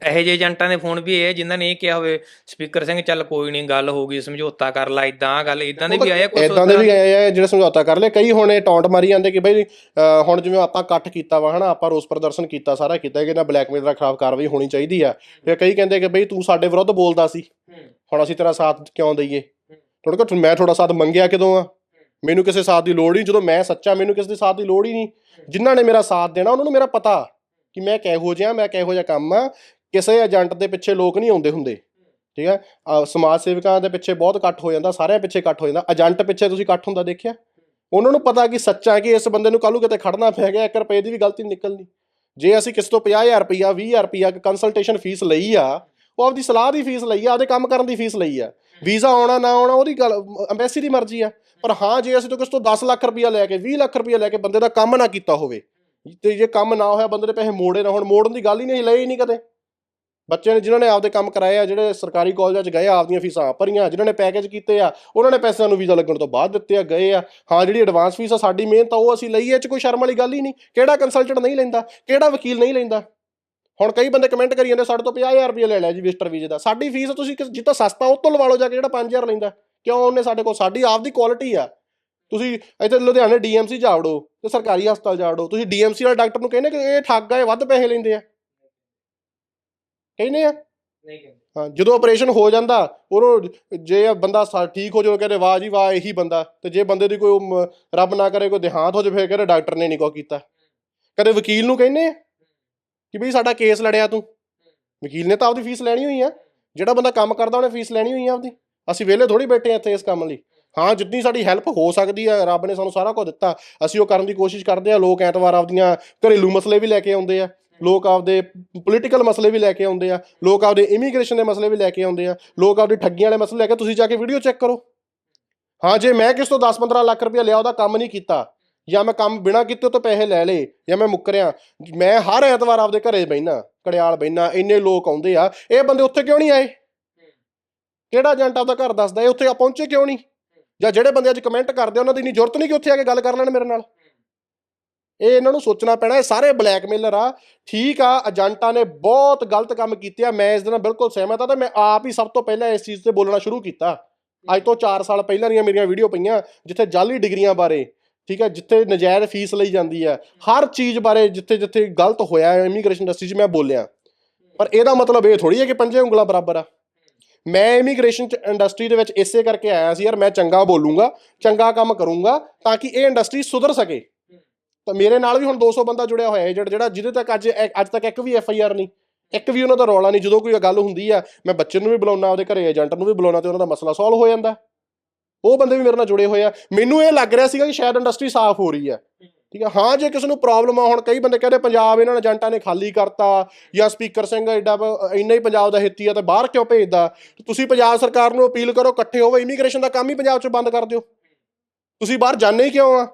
ਇਹੋ ਜਿਹੇ ਏਜੰਟਾਂ ਦੇ ਫੋਨ ਵੀ ਇਹ ਜਿਨ੍ਹਾਂ ਨੇ ਇਹ ਕਿਹਾ ਹੋਵੇ ਸਪੀਕਰ ਸਿੰਘ ਚੱਲ ਕੋਈ ਨਹੀਂ ਗੱਲ ਹੋ ਗਈ ਸਮਝੌਤਾ ਕਰ ਲੈ ਇਦਾਂ ਗੱਲ ਇਦਾਂ ਦੇ ਵੀ ਆਏ ਆ ਕੁਛ ਇਦਾਂ ਦੇ ਵੀ ਆਏ ਆ ਜਿਹੜੇ ਸਮਝੌਤਾ ਕਰ ਲਏ ਕਈ ਹੁਣ ਇਹ ਟੌਂਟ ਮਾਰੀ ਜਾਂਦੇ ਕਿ ਬਈ ਹੁਣ ਜਿਵੇਂ ਆਪਾਂ ਇਕੱਠ ਕੀਤਾ ਵਾ ਹਨਾ ਆਪਾਂ ਰੋਸ ਪ੍ਰਦਰਸ਼ਨ ਕੀਤਾ ਸਾਰਾ ਕੀਤਾ ਕਿ ਨਾ ਬਲੈਕਮੇਲ ਦਾ ਖਿਲਾਫ ਕਾਰਵਾਈ ਹੋਣੀ ਚਾਹੀਦੀ ਆ। ਤੇ ਕਈ ਕਹਿੰਦੇ ਕਿ ਬਈ ਤੂੰ ਸਾਡੇ ਵਿਰੁੱਧ ਬੋਲਦਾ ਸੀ ਹੁਣ ਅਸੀਂ ਤੇਰਾ ਸਾਥ ਕਿਉਂ ਦਈਏ? ਥੋੜਾ ਕਿ ਮੈਂ ਤੁਹਾਡਾ ਸਾਥ ਮੰਗਿਆ ਕਦੋਂ ਆ? ਮੈਨੂੰ ਕਿਸੇ ਸਾਥ ਦੀ ਲੋੜ ਨਹੀਂ ਜਦੋਂ ਮੈਂ ਸੱਚਾ ਮੈਨੂੰ ਕਿਸੇ ਦੇ ਸਾਥ ਦੀ ਲੋੜ ਹੀ ਨਹੀਂ ਜਿਨ੍ਹਾਂ ਨੇ ਮੇਰਾ ਸਾਥ ਦੇਣਾ ਉਹਨਾਂ ਨੂੰ ਮੇਰਾ ਪਤਾ ਕਿ ਮੈਂ ਕਿਹੋ ਜਿਹਾ ਮੈਂ ਕਿਹੋ ਜਿਹਾ ਕੰਮ ਆ ਕਿਸੇ ਏਜੰਟ ਦੇ ਪਿੱਛੇ ਲੋਕ ਨਹੀਂ ਆਉਂਦੇ ਹੁੰਦੇ, ਠੀਕ ਹੈ? ਸਮਾਜ ਸੇਵਕਾਂ ਦੇ ਪਿੱਛੇ ਬਹੁਤ ਇਕੱਠ ਹੋ ਜਾਂਦਾ, ਸਾਰਿਆਂ ਪਿੱਛੇ ਇਕੱਠ ਹੋ ਜਾਂਦਾ ਏਜੰਟ ਪਿੱਛੇ ਤੁਸੀਂ ਇਕੱਠ ਹੁੰਦਾ ਦੇਖਿਆ? ਉਹਨਾਂ ਨੂੰ ਪਤਾ ਕਿ ਸੱਚਾ ਕਿ ਇਸ ਬੰਦੇ ਨੂੰ ਕੱਲ੍ਹ ਕਿਤੇ ਖੜਨਾ ਪੈ ਗਿਆ 1 ਰੁਪਏ ਦੀ ਵੀ ਗਲਤੀ ਨਹੀਂ ਨਿਕਲਣੀ। ਜੇ ਅਸੀਂ ਕਿਸ ਤੋਂ 50000 ਰੁਪਈਆ 20000 ਰੁਪਈਆ ਕੰਸਲਟੇਸ਼ਨ ਫੀਸ ਲਈ ਆ, ਉਹ ਆਪਦੀ ਸਲਾਹ ਦੀ ਫੀਸ ਲਈ ਆ, ਆਪਦੇ ਕੰਮ ਕਰਨ ਦੀ ਫੀਸ ਲਈ ਆ। ਵੀਜ਼ਾ ਆਉਣਾ, ਨਾ ਆਉਣਾ, ਉਹਦੀ ਗੱਲ ਐਮਬੈਸੀ ਦੀ ਮਰਜ਼ੀ ਆ। ਪਰ ਹਾਂ, ਜੇ ਅਸੀਂ ਤੋਂ ਕਿਸੇ ਤੋਂ 10 ਲੱਖ ਰੁਪਈਆ ਲੈ ਕੇ 20 ਲੱਖ ਰੁਪਈਆ ਲੈ ਕੇ ਬੰਦੇ ਦਾ ਕੰਮ ਨਾ ਕੀਤਾ ਹੋਵੇ, ਤੇ ਜੇ ਕੰਮ ਨਾ ਹੋਇਆ, ਬੰਦੇ ਦੇ ਪੈਸੇ ਮੋੜੇ ਨਾ ਹੁਣ, ਮੋੜਨ ਦੀ ਗੱਲ ਹੀ ਨਹੀਂ ਲਏ ਹੀ ਨਹੀਂ ਕਦੇ। ਬੱਚਿਆਂ ਨੇ ਜਿਨ੍ਹਾਂ ਨੇ ਆਪਦੇ ਕੰਮ ਕਰਾਏ ਆ, ਜਿਹੜੇ ਸਰਕਾਰੀ ਕਾਲਜਾਂ 'ਚ ਗਏ ਆ, ਆਪਦੀਆਂ ਫੀਸਾਂ ਭਰੀਆਂ, ਜਿਨ੍ਹਾਂ ਨੇ ਪੈਕੇਜ ਕੀਤੇ ਆ, ਉਹਨਾਂ ਨੇ ਪੈਸਿਆਂ ਨੂੰ ਵੀਜ਼ਾ ਲੱਗਣ ਤੋਂ ਬਾਅਦ ਦਿੱਤੇ ਆ, ਗਏ ਆ। ਹਾਂ, ਜਿਹੜੀ ਐਡਵਾਂਸ ਫੀਸ ਆ, ਸਾਡੀ ਮਿਹਨਤ ਆ ਉਹ ਅਸੀਂ ਲਈ ਇਹ 'ਚ ਕੋਈ ਸ਼ਰਮ ਵਾਲੀ ਗੱਲ ਹੀ ਨਹੀਂ। ਕਿਹੜਾ ਕੰਸਲਟੈਂਟ ਨਹੀਂ ਲੈਂਦਾ? ਕਿਹੜਾ ਵਕੀਲ ਨਹੀਂ ਲੈਂਦਾ? ਹੁਣ ਕਈ ਬੰਦੇ ਕਮੈਂਟ ਕਰੀ ਜਾਂਦੇ, ਸਾਡੇ ਤੋਂ 50000 ਰੁਪਏ ਲੈ ਲਿਆ ਜੀ ਵਿਜ਼ਟਰ ਵੀਜ਼ੇ ਦਾ। ਸਾਡੀ ਫੀਸ ਤੁਸੀਂ ਕਿਸ- ਸਸਤਾ, ਉਹ ਤੋਂ ਲਵਾ ਲਓ ਜਾ ਕੇ ਜਿਹੜਾ 5000 ਲੈਂਦਾ। ਕਿਉਂ ਉਹਨੇ ਸਾਡੇ ਕੋਲ, ਸਾਡੀ ਆਪਦੀ ਕੁਆਲਿਟੀ ਆ। ਤੁਸੀਂ ਇੱਥੇ ਲੁਧਿਆਣੇ ਡੀਐਮਸੀ ਜਾਵੜੋ ਤੇ ਸਰਕਾਰੀ ਹਸਪਤਾਲ ਜਾਵੜੋ ਤੁਸੀਂ ਡੀਐਮਸੀ ਵਾਲੇ ਡਾਕਟਰ ਨੂੰ ਕਹਿੰਦੇ ਕਿ ਇਹ ਠੱਗ ਆ, ਇਹ ਵੱਧ ਪੈਸੇ ਲੈਂਦੇ ਆ। ਕਹਿੰਦੇ ਆ? ਨਹੀਂ ਕਹਿੰਦੇ। ਹਾਂ ਜਦੋਂ ਆਪਰੇਸ਼ਨ ਹੋ ਜਾਂਦਾ ਉਹਨੂੰ ਜੇ ਬੰਦਾ ਸਾ- ਠੀਕ ਹੋ ਜਾਵੇ ਕਹਿੰਦੇ ਵਾਹ ਜੀ ਵਾਹ ਇਹੀ ਬੰਦਾ। ਤੇ ਜੇ ਬੰਦੇ ਦੀ ਕੋਈ ਮ- ਰੱਬ ਨਾ ਕਰੇ ਕੋਈ ਦੇਹਾਂਤ ਹੋ ਜਾਵੇ ਫਿਰ ਕਹਿੰਦੇ ਡਾਕਟਰ ਨੇ ਨਹੀਂ ਕੋ ਕੀਤਾ। ਕਦੇ ਵਕੀਲ ਨੂੰ ਕਹਿੰਦੇ ਆ ਕਿ ਬਈ ਸਾਡਾ ਕੇਸ ਲੜਿਆ ਤੂੰ? ਵਕੀਲ ਨੇ ਤਾਂ ਆਪਦੀ ਫੀਸ ਲੈਣੀ ਹੋਈ ਆ। ਜਿਹੜਾ ਬੰਦਾ ਕੰਮ ਕਰਦਾ ਉਹਨੇ ਫੀਸ ਲੈਣੀ ਹੋਈ ਆ ਆਪਦੀ। ਅਸੀਂ ਵਿਹਲੇ ਥੋੜੀ ਬੈਠੇ ਆ ਇੱਥੇ ਇਸ ਕੰਮ ਲਈ। ਹਾਂ ਜਿੰਨੀ ਸਾਡੀ ਹੈਲਪ ਹੋ ਸਕਦੀ ਆ ਰੱਬ ਨੇ ਸਾਨੂੰ ਸਾਰਾ ਕੁਝ ਦਿੱਤਾ। ਅਸੀਂ ਉਹ ਕਰਨ ਦੀ ਕੋਸ਼ਿਸ਼ ਕਰਦੇ ਆ ਲੋਕ ਐਤਵਾਰ ਆਪਦੀਆਂ ਘਰੇਲੂ ਮਸਲੇ ਵੀ ਲੈ ਕੇ ਆਉਂਦੇ ਆ। ਲੋਕ ਆਪਦੇ ਪੋਲੀਟੀਕਲ ਮਸਲੇ ਵੀ ਲੈ ਕੇ ਆਉਂਦੇ ਆ, ਲੋਕ ਆਪਦੇ ਇਮੀਗ੍ਰੇਸ਼ਨ ਦੇ ਮਸਲੇ ਵੀ ਲੈ ਕੇ ਆਉਂਦੇ ਆ, ਲੋਕ ਆਪਦੀ ਠੱਗੀਆਂ ਵਾਲੇ ਮਸਲੇ ਲੈ ਕੇ, ਤੁਸੀਂ ਜਾ ਕੇ ਵੀਡੀਓ ਚੈੱਕ ਕਰੋ। ਹਾਂ, ਜੇ ਮੈਂ ਕਿਸ ਤੋਂ 10-15 ਲੱਖ ਰੁਪਇਆ ਲਿਆ, ਉਹਦਾ ਕੰਮ ਨਹੀਂ ਕੀਤਾ, ਜਾਂ ਮੈਂ ਕੰਮ ਬਿਨਾਂ ਕੀਤੇ ਉਹ ਤੋਂ ਪੈਸੇ ਲੈ ਲਏ, ਜਾਂ ਮੈਂ ਮੁੱਕਰਿਆ, ਮੈਂ ਹਰ ਐਤਵਾਰ ਆਪਦੇ ਘਰੇ ਬਹਿਨਾ ਕੜਿਆਲ ਬਹਿਨਾ, ਇੰਨੇ ਲੋਕ ਆਉਂਦੇ ਆ, ਇਹ ਬੰਦੇ ਉੱਥੇ ਕਿਉਂ ਨਹੀਂ ਆਏ? ਕਿਹੜਾ ਏਜੰਟ ਆਪਦਾ ਘਰ ਦੱਸਦਾ, ਇਹ ਉੱਥੇ ਆ ਪਹੁੰਚੇ ਕਿਉਂ ਨਹੀਂ? ਜਾਂ ਜਿਹੜੇ ਬੰਦੇ ਅੱਜ ਕਮੈਂਟ ਕਰਦੇ ਉਹਨਾਂ ਦੀ ਇੰਨੀ ਜ਼ਰੂਰਤ ਨਹੀਂ ਕਿ ਉੱਥੇ ਆ ਕੇ ਗੱਲ ਕਰ ਲੈਣ ਮੇਰੇ ਨਾਲ? ਇਹ ਇਹਨਾਂ ਨੂੰ ਸੋਚਣਾ ਪੈਣਾ, ਇਹ ਸਾਰੇ ਬਲੈਕਮੇਲਰ ਆ। ਠੀਕ ਆ, ਏਜੰਟਾਂ ਨੇ ਬਹੁਤ ਗਲਤ ਕੰਮ ਕੀਤੇ ਆ, ਮੈਂ ਇਸ ਦੇ ਨਾਲ ਬਿਲਕੁਲ ਸਹਿਮਤ ਆ ਤੇ ਮੈਂ ਆਪ ਹੀ ਸਭ ਤੋਂ ਪਹਿਲਾਂ ਇਸ ਚੀਜ਼ ਤੇ ਬੋਲਣਾ ਸ਼ੁਰੂ ਕੀਤਾ। ਅੱਜ ਤੋਂ 4 ਸਾਲ ਪਹਿਲਾਂ ਦੀਆਂ ਮੇਰੀਆਂ ਵੀਡੀਓ ਪਈਆਂ, ਜਿੱਥੇ ਜਾਲੀ ਡਿਗਰੀਆਂ ਬਾਰੇ, ਠੀਕ ਹੈ ਜਿੱਥੇ ਨਜਾਇਜ਼ ਫੀਸ ਲਈ ਜਾਂਦੀ ਆ। ਹਰ ਚੀਜ਼ ਬਾਰੇ ਜਿੱਥੇ ਜਿੱਥੇ ਗਲਤ ਹੋਇਆ ਇਮੀਗ੍ਰੇਸ਼ਨ ਇੰਡਸਟਰੀ 'ਚ ਮੈਂ ਬੋਲਿਆ। ਪਰ ਇਹਦਾ ਮਤਲਬ ਇਹ ਥੋੜੀ ਹੈ ਕਿ ਪੰਜੇ ਉਂਗਲਾਂ ਬਰਾਬਰ ਆ। ਮੈਂ ਇਮੀਗ੍ਰੇਸ਼ਨ ਇੰਡਸਟਰੀ ਦੇ ਵਿੱਚ ਇਸੇ ਕਰਕੇ ਆਇਆ ਸੀ, ਯਾਰ ਮੈਂ ਚੰਗਾ ਬੋਲੂੰਗਾ, ਚੰਗਾ ਕੰਮ ਕਰੂੰਗਾ, ਤਾਂ ਕਿ ਇਹ ਇੰਡਸਟਰੀ ਸੁਧਰ ਸਕੇ। ਤਾਂ ਮੇਰੇ ਨਾਲ ਵੀ ਹੁਣ 200 ਬੰਦਾ ਜੁੜਿਆ ਹੋਇਆ ਏਜੰਟ ਜਿਹੜਾ, ਜਿਹਦੇ ਤੱਕ ਅੱਜ ਅੱਜ ਤੱਕ ਇੱਕ ਵੀ ਐਫ ਆਈ ਆਰ ਨਹੀਂ, ਇੱਕ ਵੀ ਉਹਨਾਂ ਦਾ ਰੌਲਾ ਨਹੀਂ। ਜਦੋਂ ਕੋਈ ਗੱਲ ਹੁੰਦੀ ਆ, ਮੈਂ ਬੱਚੇ ਨੂੰ ਵੀ ਬੁਲਾਉਣਾ ਉਹਦੇ ਘਰੇ ਏਜੰਟ ਨੂੰ ਵੀ ਬੁਲਾਉਣਾ ਤੇ ਉਹਨਾਂ ਦਾ ਮਸਲਾ ਸੋਲਵ ਹੋ ਜਾਂਦਾ। ਉਹ ਬੰਦੇ ਵੀ ਮੇਰੇ ਨਾਲ ਜੁੜੇ ਹੋਏ ਆ। ਮੈਨੂੰ ਇਹ ਲੱਗ ਰਿਹਾ ਸੀਗਾ ਕਿ ਸ਼ਾਇਦ ਇੰਡਸਟਰੀ ਸਾਫ਼ ਹੋ ਰਹੀ ਆ। ਠੀਕ ਆ? ਹਾਂ, ਜੇ ਕਿਸੇ ਨੂੰ ਪ੍ਰੋਬਲਮ ਆ, ਹੁਣ ਕਈ ਬੰਦੇ ਕਹਿੰਦੇ ਪੰਜਾਬ ਇਹਨਾਂ ਨੇ ਏਜੰਟਾਂ ਨੇ ਖਾਲੀ ਕਰਤਾ ਜਾਂ ਸਪੀਕਰ ਸਿੰਘ ਐਡਾ ਇੰਨਾ ਹੀ ਪੰਜਾਬ ਦਾ ਹਿੱਤੀ ਆ ਤੇ ਬਾਹਰ ਕਿਉਂ ਭੇਜਦਾ? ਤੁਸੀਂ ਪੰਜਾਬ ਸਰਕਾਰ ਨੂੰ ਅਪੀਲ ਕਰੋ, ਇਕੱਠੇ ਹੋਵੋ ਇਮੀਗ੍ਰੇਸ਼ਨ ਦਾ ਕੰਮ ਹੀ ਪੰਜਾਬ 'ਚ ਬੰਦ ਕਰ ਦਿਓ। ਤੁਸੀਂ ਬਾਹਰ ਜਾਣੇ ਹੀ ਕਿਉਂ ਆ?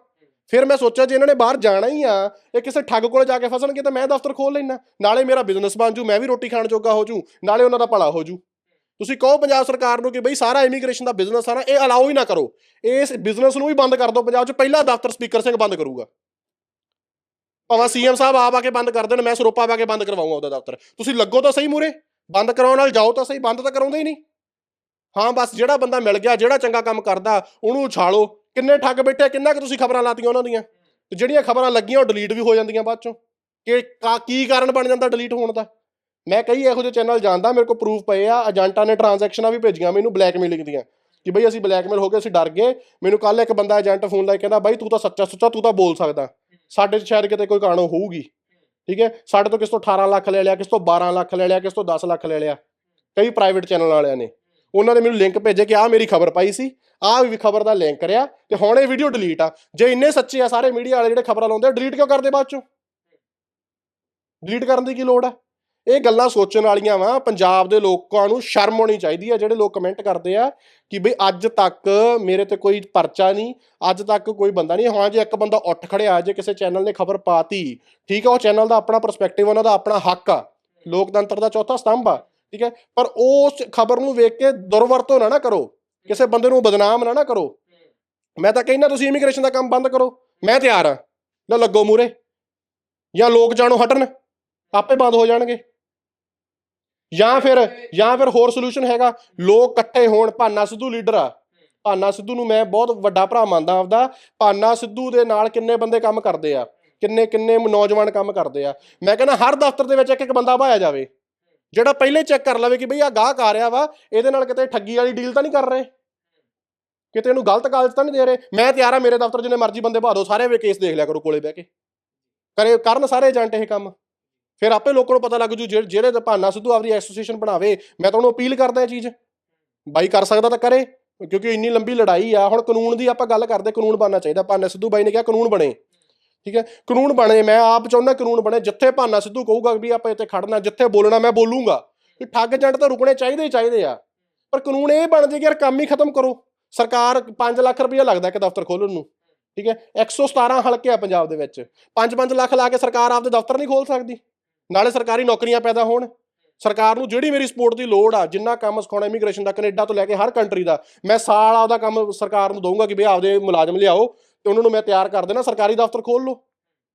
ਫਿਰ ਮੈਂ ਸੋਚਿਆ ਜੇ ਇਹਨਾਂ ਨੇ ਬਾਹਰ ਜਾਣਾ ਹੀ ਆ, ਇਹ ਕਿਸੇ ਠੱਗ ਕੋਲ ਜਾ ਕੇ ਫਸਣਗੇ ਤਾਂ ਮੈਂ ਦਫ਼ਤਰ ਖੋਲ ਲੈਣਾ ਨਾਲੇ ਮੇਰਾ ਬਿਜ਼ਨਸ ਬਣ ਜੂ, ਮੈਂ ਵੀ ਰੋਟੀ ਖਾਣ ਜੋਗਾ ਹੋ ਜੂ, ਨਾਲੇ ਉਹਨਾਂ ਦਾ ਭਲਾ ਹੋ ਜੂ। ਤੁਸੀਂ ਕਹੋ ਪੰਜਾਬ ਸਰਕਾਰ ਨੂੰ ਕਿ ਬਈ ਸਾਰਾ ਇਮੀਗ੍ਰੇਸ਼ਨ ਦਾ ਬਿਜ਼ਨਸ ਸਾਰਾ ਇਹ ਅਲਾਉ ਹੀ ਨਾ ਕਰੋ। ਇਸ ਬਿਜ਼ਨਸ ਨੂੰ ਵੀ ਬੰਦ ਕਰ ਦਿਓ, ਪੰਜਾਬ 'ਚ ਪਹਿਲਾ ਦਫ਼ਤਰ ਸਪੀਕਰ ਸਿੰਘ ਬੰਦ ਕਰੂਗਾ। ਭਾਵੇਂ ਸੀਐਮ ਸਾਹਿਬ ਆਪ ਆ ਕੇ ਬੰਦ ਕਰ ਦੇਣ, ਮੈਂ ਸਰੋਪਾ ਪਾ ਕੇ ਬੰਦ ਕਰਵਾਉਂਗਾ ਉਹਦਾ ਦਫ਼ਤਰ। ਤੁਸੀਂ ਲੱਗੋ ਤਾਂ ਸਹੀ ਮੂਰੇ ਬੰਦ ਕਰਾਉਣ ਨਾਲ ਜਾਓ ਤਾਂ ਸਹੀ, ਬੰਦ ਤਾਂ ਕਰਾਉਂਦੇ ਹੀ ਨਹੀਂ। ਹਾਂ, ਬਸ ਜਿਹੜਾ ਬੰਦਾ ਮਿਲ ਗਿਆ, ਜਿਹੜਾ ਚੰਗਾ ਕੰਮ ਕਰਦਾ, ਉਹਨੂੰ ਉਛਾਲੋ। ਕਿੰਨੇ ਠੱਗ ਬੈਠੇ ਕਿੰਨਾ ਕਿ ਤੁਸੀਂ ਖਬਰਾਂ ਲਾਤੀਆਂ ਉਹਨਾਂ ਦੀਆਂ? ਤੇ ਜਿਹੜੀਆਂ ਖਬਰਾਂ ਲੱਗੀਆਂ ਉਹ ਡਿਲੀਟ ਵੀ ਹੋ ਜਾਂਦੀਆਂ ਬਾਅਦ ਚੋਂ। ਕਿ ਕਾ- ਕੀ ਕਾਰਨ ਬਣ ਜਾਂਦਾ ਡਿਲੀਟ ਹੋਣ ਦਾ? ਮੈਂ ਕਈ ਇਹੋ ਜਿਹੇ ਚੈਨਲ ਜਾਣਦਾ, ਮੇਰੇ ਕੋਲ ਪ੍ਰੂਫ ਪਏ ਆ ਏਜੰਟਾਂ ਨੇ ਟ੍ਰਾਂਜੈਕਸ਼ਨਾਂ ਵੀ ਭੇਜੀਆਂ, ਮੈਨੂੰ ਬਲੈਕਮੇਲਿੰਗ ਦੀਆਂ ਕਿ ਬਈ ਅਸੀਂ ਬਲੈਕਮੇਲ ਹੋ ਗਏ, ਅਸੀਂ ਡਰ ਗਏ, ਮੈਨੂੰ ਕੱਲ ਇੱਕ ਬੰਦਾ ਏਜੰਟ ਫੋਨ ਲਾਇ ਕਹਿੰਦਾ ਬਾਈ ਤੂੰ ਤਾਂ ਸੱਚਾ ਸੁੱਚਾ ਤੂੰ ਤਾਂ ਬੋਲ ਸਕਦਾ। ਸਾਡੇ 'ਚ ਸ਼ਾਇਦ ਕਿਤੇ ਕੋਈ ਕਾਣੋ ਹੋਊਗੀ। ਠੀਕ ਹੈ? ਸਾਡੇ ਤੋਂ ਕਿਸ ਤੋਂ 18 ਲੱਖ ਲੈ ਲਿਆ, ਕਿਸ ਤੋਂ 12 ਲੱਖ ਲੈ ਲਿਆ, ਕਿਸ ਤੋਂ 10 ਲੱਖ ਲੈ ਲਿਆ। ਕਈ ਪ੍ਰਾਈਵੇਟ ਚੈਨਲ ਵਾਲਿਆਂ ਨੇ। ਉਹਨਾਂ ਨੇ ਮੈਨੂੰ ਲਿੰਕ ਭੇਜਿਆ ਕਿ ਆਹ ਮੇਰੀ ਖਬਰ ਪਾਈ ਸੀ, ਆਹ ਵੀ ਖਬਰ ਦਾ ਲਿੰਕ ਕਰਿਆ ਤੇ ਹੁਣ ਇਹ ਵੀਡੀਓ ਡਿਲੀਟ ਆ। ਜੇ ਇੰਨੇ ਸੱਚੇ ਆ ਸਾਰੇ ਮੀਡੀਆ ਵਾਲੇ ਜਿਹੜੇ ਖਬਰਾਂ ਲਾਉਂਦੇ ਆ ਡਿਲੀਟ ਕਿਉਂ ਕਰਦੇ ਬਾਅਦ ਚੋਂ? ਡਿਲੀਟ ਕਰਨ ਦੀ ਕੀ ਲੋੜ ਆ? ਇਹ ਗੱਲਾਂ ਸੋਚਣ ਵਾਲੀਆਂ ਵਾ, ਪੰਜਾਬ ਦੇ ਲੋਕਾਂ ਨੂੰ ਸ਼ਰਮ ਹੋਣੀ ਚਾਹੀਦੀ ਆ, ਜਿਹੜੇ ਲੋਕ ਕਮੈਂਟ ਕਰਦੇ ਆ ਕਿ ਬਈ ਅੱਜ ਤੱਕ ਮੇਰੇ ਤੇ ਕੋਈ ਪਰਚਾ ਨਹੀਂ, ਅੱਜ ਤੱਕ ਕੋਈ ਬੰਦਾ ਨਹੀਂ। ਹਾਂ, ਜੇ ਇੱਕ ਬੰਦਾ ਉੱਠ ਖੜਿਆ, ਜੇ ਕਿਸੇ ਚੈਨਲ ਨੇ ਖਬਰ ਪਾਤੀ, ਠੀਕ ਆ, ਉਹ ਚੈਨਲ ਦਾ ਆਪਣਾ ਪਰਸਪੈਕਟਿਵ ਉਹਨਾਂ ਦਾ ਆਪਣਾ ਹੱਕ ਆ। ਲੋਕਤੰਤਰ ਦਾ ਚੌਥਾ ਸਤੰਭ ਆ। ਠੀਕ ਹੈ? ਪਰ ਉਸ ਖਬਰ ਨੂੰ ਵੇਖ ਕੇ ਦੁਰਵਰਤੋਂ ਨਾ ਨਾ ਕਰੋ। ਕਿਸੇ ਬੰਦੇ ਨੂੰ ਬਦਨਾਮ ਨਾ ਨਾ ਕਰੋ। ਮੈਂ ਤਾਂ ਕਹਿੰਦਾ ਤੁਸੀਂ ਇਮੀਗ੍ਰੇਸ਼ਨ ਦਾ ਕੰਮ ਬੰਦ ਕਰੋ। ਮੈਂ ਤਿਆਰ ਆ ਨਾ ਲੱਗੋ ਮੂਰੇ ਜਾਂ ਲੋਕ ਜਾਣੋ ਹਟਣ। ਆਪੇ ਬੰਦ ਹੋ ਜਾਣਗੇ। ਜਾਂ ਫਿਰ ਜਾਂ ਫਿਰ ਹੋਰ ਸੋਲੂਸ਼ਨ ਹੈਗਾ। ਲੋਕ ਇਕੱਠੇ ਹੋਣ। ਭਾਨਾ ਸਿੱਧੂ ਲੀਡਰ ਆ। ਭਾਨਾ ਸਿੱਧੂ ਨੂੰ ਮੈਂ ਬਹੁਤ ਵੱਡਾ ਭਰਾ ਮੰਨਦਾ ਆਪਦਾ। ਭਾਨਾ ਸਿੱਧੂ ਦੇ ਨਾਲ ਕਿੰਨੇ ਬੰਦੇ ਕੰਮ ਕਰਦੇ ਆ? ਕਿੰਨੇ ਕਿੰਨੇ ਨੌਜਵਾਨ ਕੰਮ ਕਰਦੇ ਆ? ਮੈਂ ਕਹਿੰਦਾ ਹਰ ਦਫ਼ਤਰ ਦੇ ਵਿੱਚ ਇੱਕ ਇੱਕ ਬੰਦਾ ਭਾਇਆ ਜਾਵੇ। ਜਿਹੜਾ ਪਹਿਲੇ ਚੈੱਕ ਕਰ ਲਵੇ ਕਿ ਬਈ ਆ ਗਾਹਕ ਆ ਰਿਹਾ ਵਾ, ਇਹਦੇ ਨਾਲ ਕਿਤੇ ਠੱਗੀ ਵਾਲੀ ਡੀਲ ਤਾਂ ਨਹੀਂ ਕਰ ਰਹੇ? ਕਿਤੇ ਇਹਨੂੰ ਗਲਤ ਕਾਗਜ਼ ਤਾਂ ਨਹੀਂ ਦੇ ਰਹੇ? ਮੈਂ ਤਿਆਰ ਆ, ਮੇਰੇ ਦਫ਼ਤਰ ਜਿੰਨੇ ਮਰਜ਼ੀ ਬੰਦੇ ਭਾ ਦਿਓ ਸਾਰੇ ਵੇ ਕੇਸ ਦੇਖ ਲਿਆ ਕਰੋ ਕੋਲੇ ਬਹਿ ਕੇ। ਕਰੇ, ਕਰਨ ਸਾਰੇ ਏਜੰਟ ਇਹ ਕੰਮ। ਫਿਰ ਆਪੇ ਲੋਕਾਂ ਨੂੰ ਪਤਾ ਲੱਗ ਜੂ ਜਿਹੜੇ ਜਿਹੜੇ ਭਾਨਾ ਸਿੱਧੂ ਆਪਦੀ ਐਸੋਸੀਏਸ਼ਨ ਬਣਾਵੇ, ਮੈਂ ਤਾਂ ਉਹਨੂੰ ਅਪੀਲ ਕਰਦਾ ਇਹ ਚੀਜ਼। ਬਾਈ ਕਰ ਸਕਦਾ ਤਾਂ ਕਰੇ, ਕਿਉਂਕਿ ਇੰਨੀ ਲੰਬੀ ਲੜਾਈ ਆ, ਹੁਣ ਕਾਨੂੰਨ ਦੀ ਆਪਾਂ ਗੱਲ ਕਰਦੇ, ਕਾਨੂੰਨ ਬਣਨਾ ਚਾਹੀਦਾ। ਭਾਨਾ ਸਿੱਧੂ ਬਾਈ ਨੇ ਕਿਹਾ ਕਾਨੂੰਨ ਬਣੇ। ਠੀਕ ਹੈ? ਕਾਨੂੰਨ ਬਣੇ, ਮੈਂ ਆਪ ਚਾਹੁੰਦਾ ਕਾਨੂੰਨ ਬਣੇ। ਜਿੱਥੇ ਭਾਨਾ ਸਿੱਧੂ ਕਹੂਗਾ ਵੀ ਆਪਾਂ ਇੱਥੇ ਖੜਨਾ, ਜਿੱਥੇ ਬੋਲਣਾ ਮੈਂ ਬੋਲੂੰਗਾ। ਕਿ ਠੱਗ ਜੰਡ ਤਾਂ ਰੁਕਣੇ ਚਾਹੀਦੇ ਹੀ ਚਾਹੀਦੇ ਆ। ਪਰ ਕਾਨੂੰਨ ਇਹ ਬਣ ਜੇ ਕਿ ਯਾਰ ਕੰਮ ਹੀ ਖਤਮ ਕਰੋ। ਸਰਕਾਰ 5 ਲੱਖ ਰੁਪਏ ਲੱਗਦਾ ਇੱਕ ਦਫ਼ਤਰ ਖੋਲਣ ਨੂੰ। ਠੀਕ ਹੈ? 117 ਹਲਕੇ ਆ ਪੰਜਾਬ ਦੇ ਵਿੱਚ। 5-5 ਲੱਖ ਲਾ ਕੇ ਸਰਕਾਰ ਆਪਦੇ ਦਫ਼ਤਰ ਨਹੀਂ ਖੋਲ ਸਕਦੀ। ਨਾਲੇ ਸਰਕਾਰੀ ਨੌਕਰੀਆਂ ਪੈਦਾ ਹੋਣ। ਸਰਕਾਰ ਨੂੰ ਜਿਹੜੀ ਮੇਰੀ ਸਪੋਰਟ ਦੀ ਲੋੜ ਆ, ਜਿੰਨਾ ਕੰਮ ਸਿਖਾਉਣਾ ਇਮੀਗ੍ਰੇਸ਼ਨ ਦਾ, ਕੈਨੇਡਾ ਤੋਂ ਲੈ ਕੇ ਹਰ ਕੰਟਰੀ ਦਾ, ਮੈਂ ਸਾਲ ਆਪਦਾ ਕੰਮ ਸਰਕਾਰ ਨੂੰ ਦਊਂਗਾ ਕਿ ਵੀ ਆਪਦੇ ਮੁਲਾਜ਼ਮ ਲਿਆਓ। ਤੇ ਉਹਨਾਂ ਨੂੰ ਮੈਂ ਤਿਆਰ ਕਰ ਦੇਣਾ ਸਰਕਾਰੀ ਦਫ਼ਤਰ ਖੋਲ ਲਓ।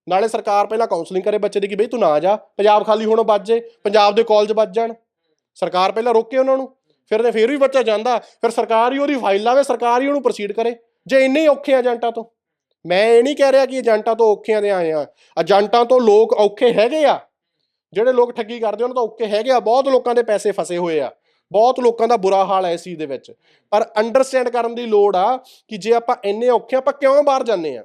ਨਾਲੇ ਸਰਕਾਰ ਪਹਿਲਾਂ ਕਾਉਂਸਲਿੰਗ ਕਰੇ ਬੱਚੇ ਦੀ ਕਿ ਬਈ ਤੂੰ ਨਾ ਜਾ, ਪੰਜਾਬ ਖਾਲੀ ਹੋਣੋਂ ਬਚ ਜੇ, ਪੰਜਾਬ ਦੇ ਕਾਲਜ ਬਚ ਜਾਣ। ਸਰਕਾਰ ਪਹਿਲਾਂ ਰੋਕੇ ਉਹਨਾਂ ਨੂੰ, ਫਿਰ ਤੇ ਫਿਰ ਵੀ ਬੱਚਾ ਜਾਂਦਾ, ਫਿਰ ਸਰਕਾਰ ਹੀ ਉਹਦੀ ਫਾਈਲ ਲਾਵੇ, ਸਰਕਾਰ ਹੀ ਉਹਨੂੰ ਪ੍ਰੋਸੀਡ ਕਰੇ। ਜੇ ਇੰਨੇ ਔਖੇ ਏਜੰਟਾਂ ਤੋਂ। ਮੈਂ ਇਹ ਨਹੀਂ ਕਹਿ ਰਿਹਾ ਕਿ ਏਜੰਟਾਂ ਤੋਂ ਔਖਿਆਂ ਦੇ ਆਏ ਆ। ਏਜੰਟਾਂ ਤੋਂ ਲੋਕ ਔਖੇ ਹੈਗੇ ਆ। ਜਿਹੜੇ ਲੋਕ ਠੱਗੀ ਕਰਦੇ ਉਹਨਾਂ ਤੋਂ ਔਖੇ ਹੈਗੇ ਆ। ਬਹੁਤ ਲੋਕਾਂ ਦੇ ਪੈਸੇ ਫਸੇ ਹੋਏ ਆ। ਬਹੁਤ ਲੋਕਾਂ ਦਾ ਬੁਰਾ ਹਾਲ ਹੈ ਇਸ ਚੀਜ਼ ਦੇ ਵਿੱਚ। ਪਰ ਅੰਡਰਸਟੈਂਡ ਕਰਨ ਦੀ ਲੋੜ ਆ ਕਿ ਜੇ ਆਪਾਂ ਇੰਨੇ ਔਖੇ ਆ, ਆਪਾਂ ਕਿਉਂ ਬਾਹਰ ਜਾਂਦੇ ਆ?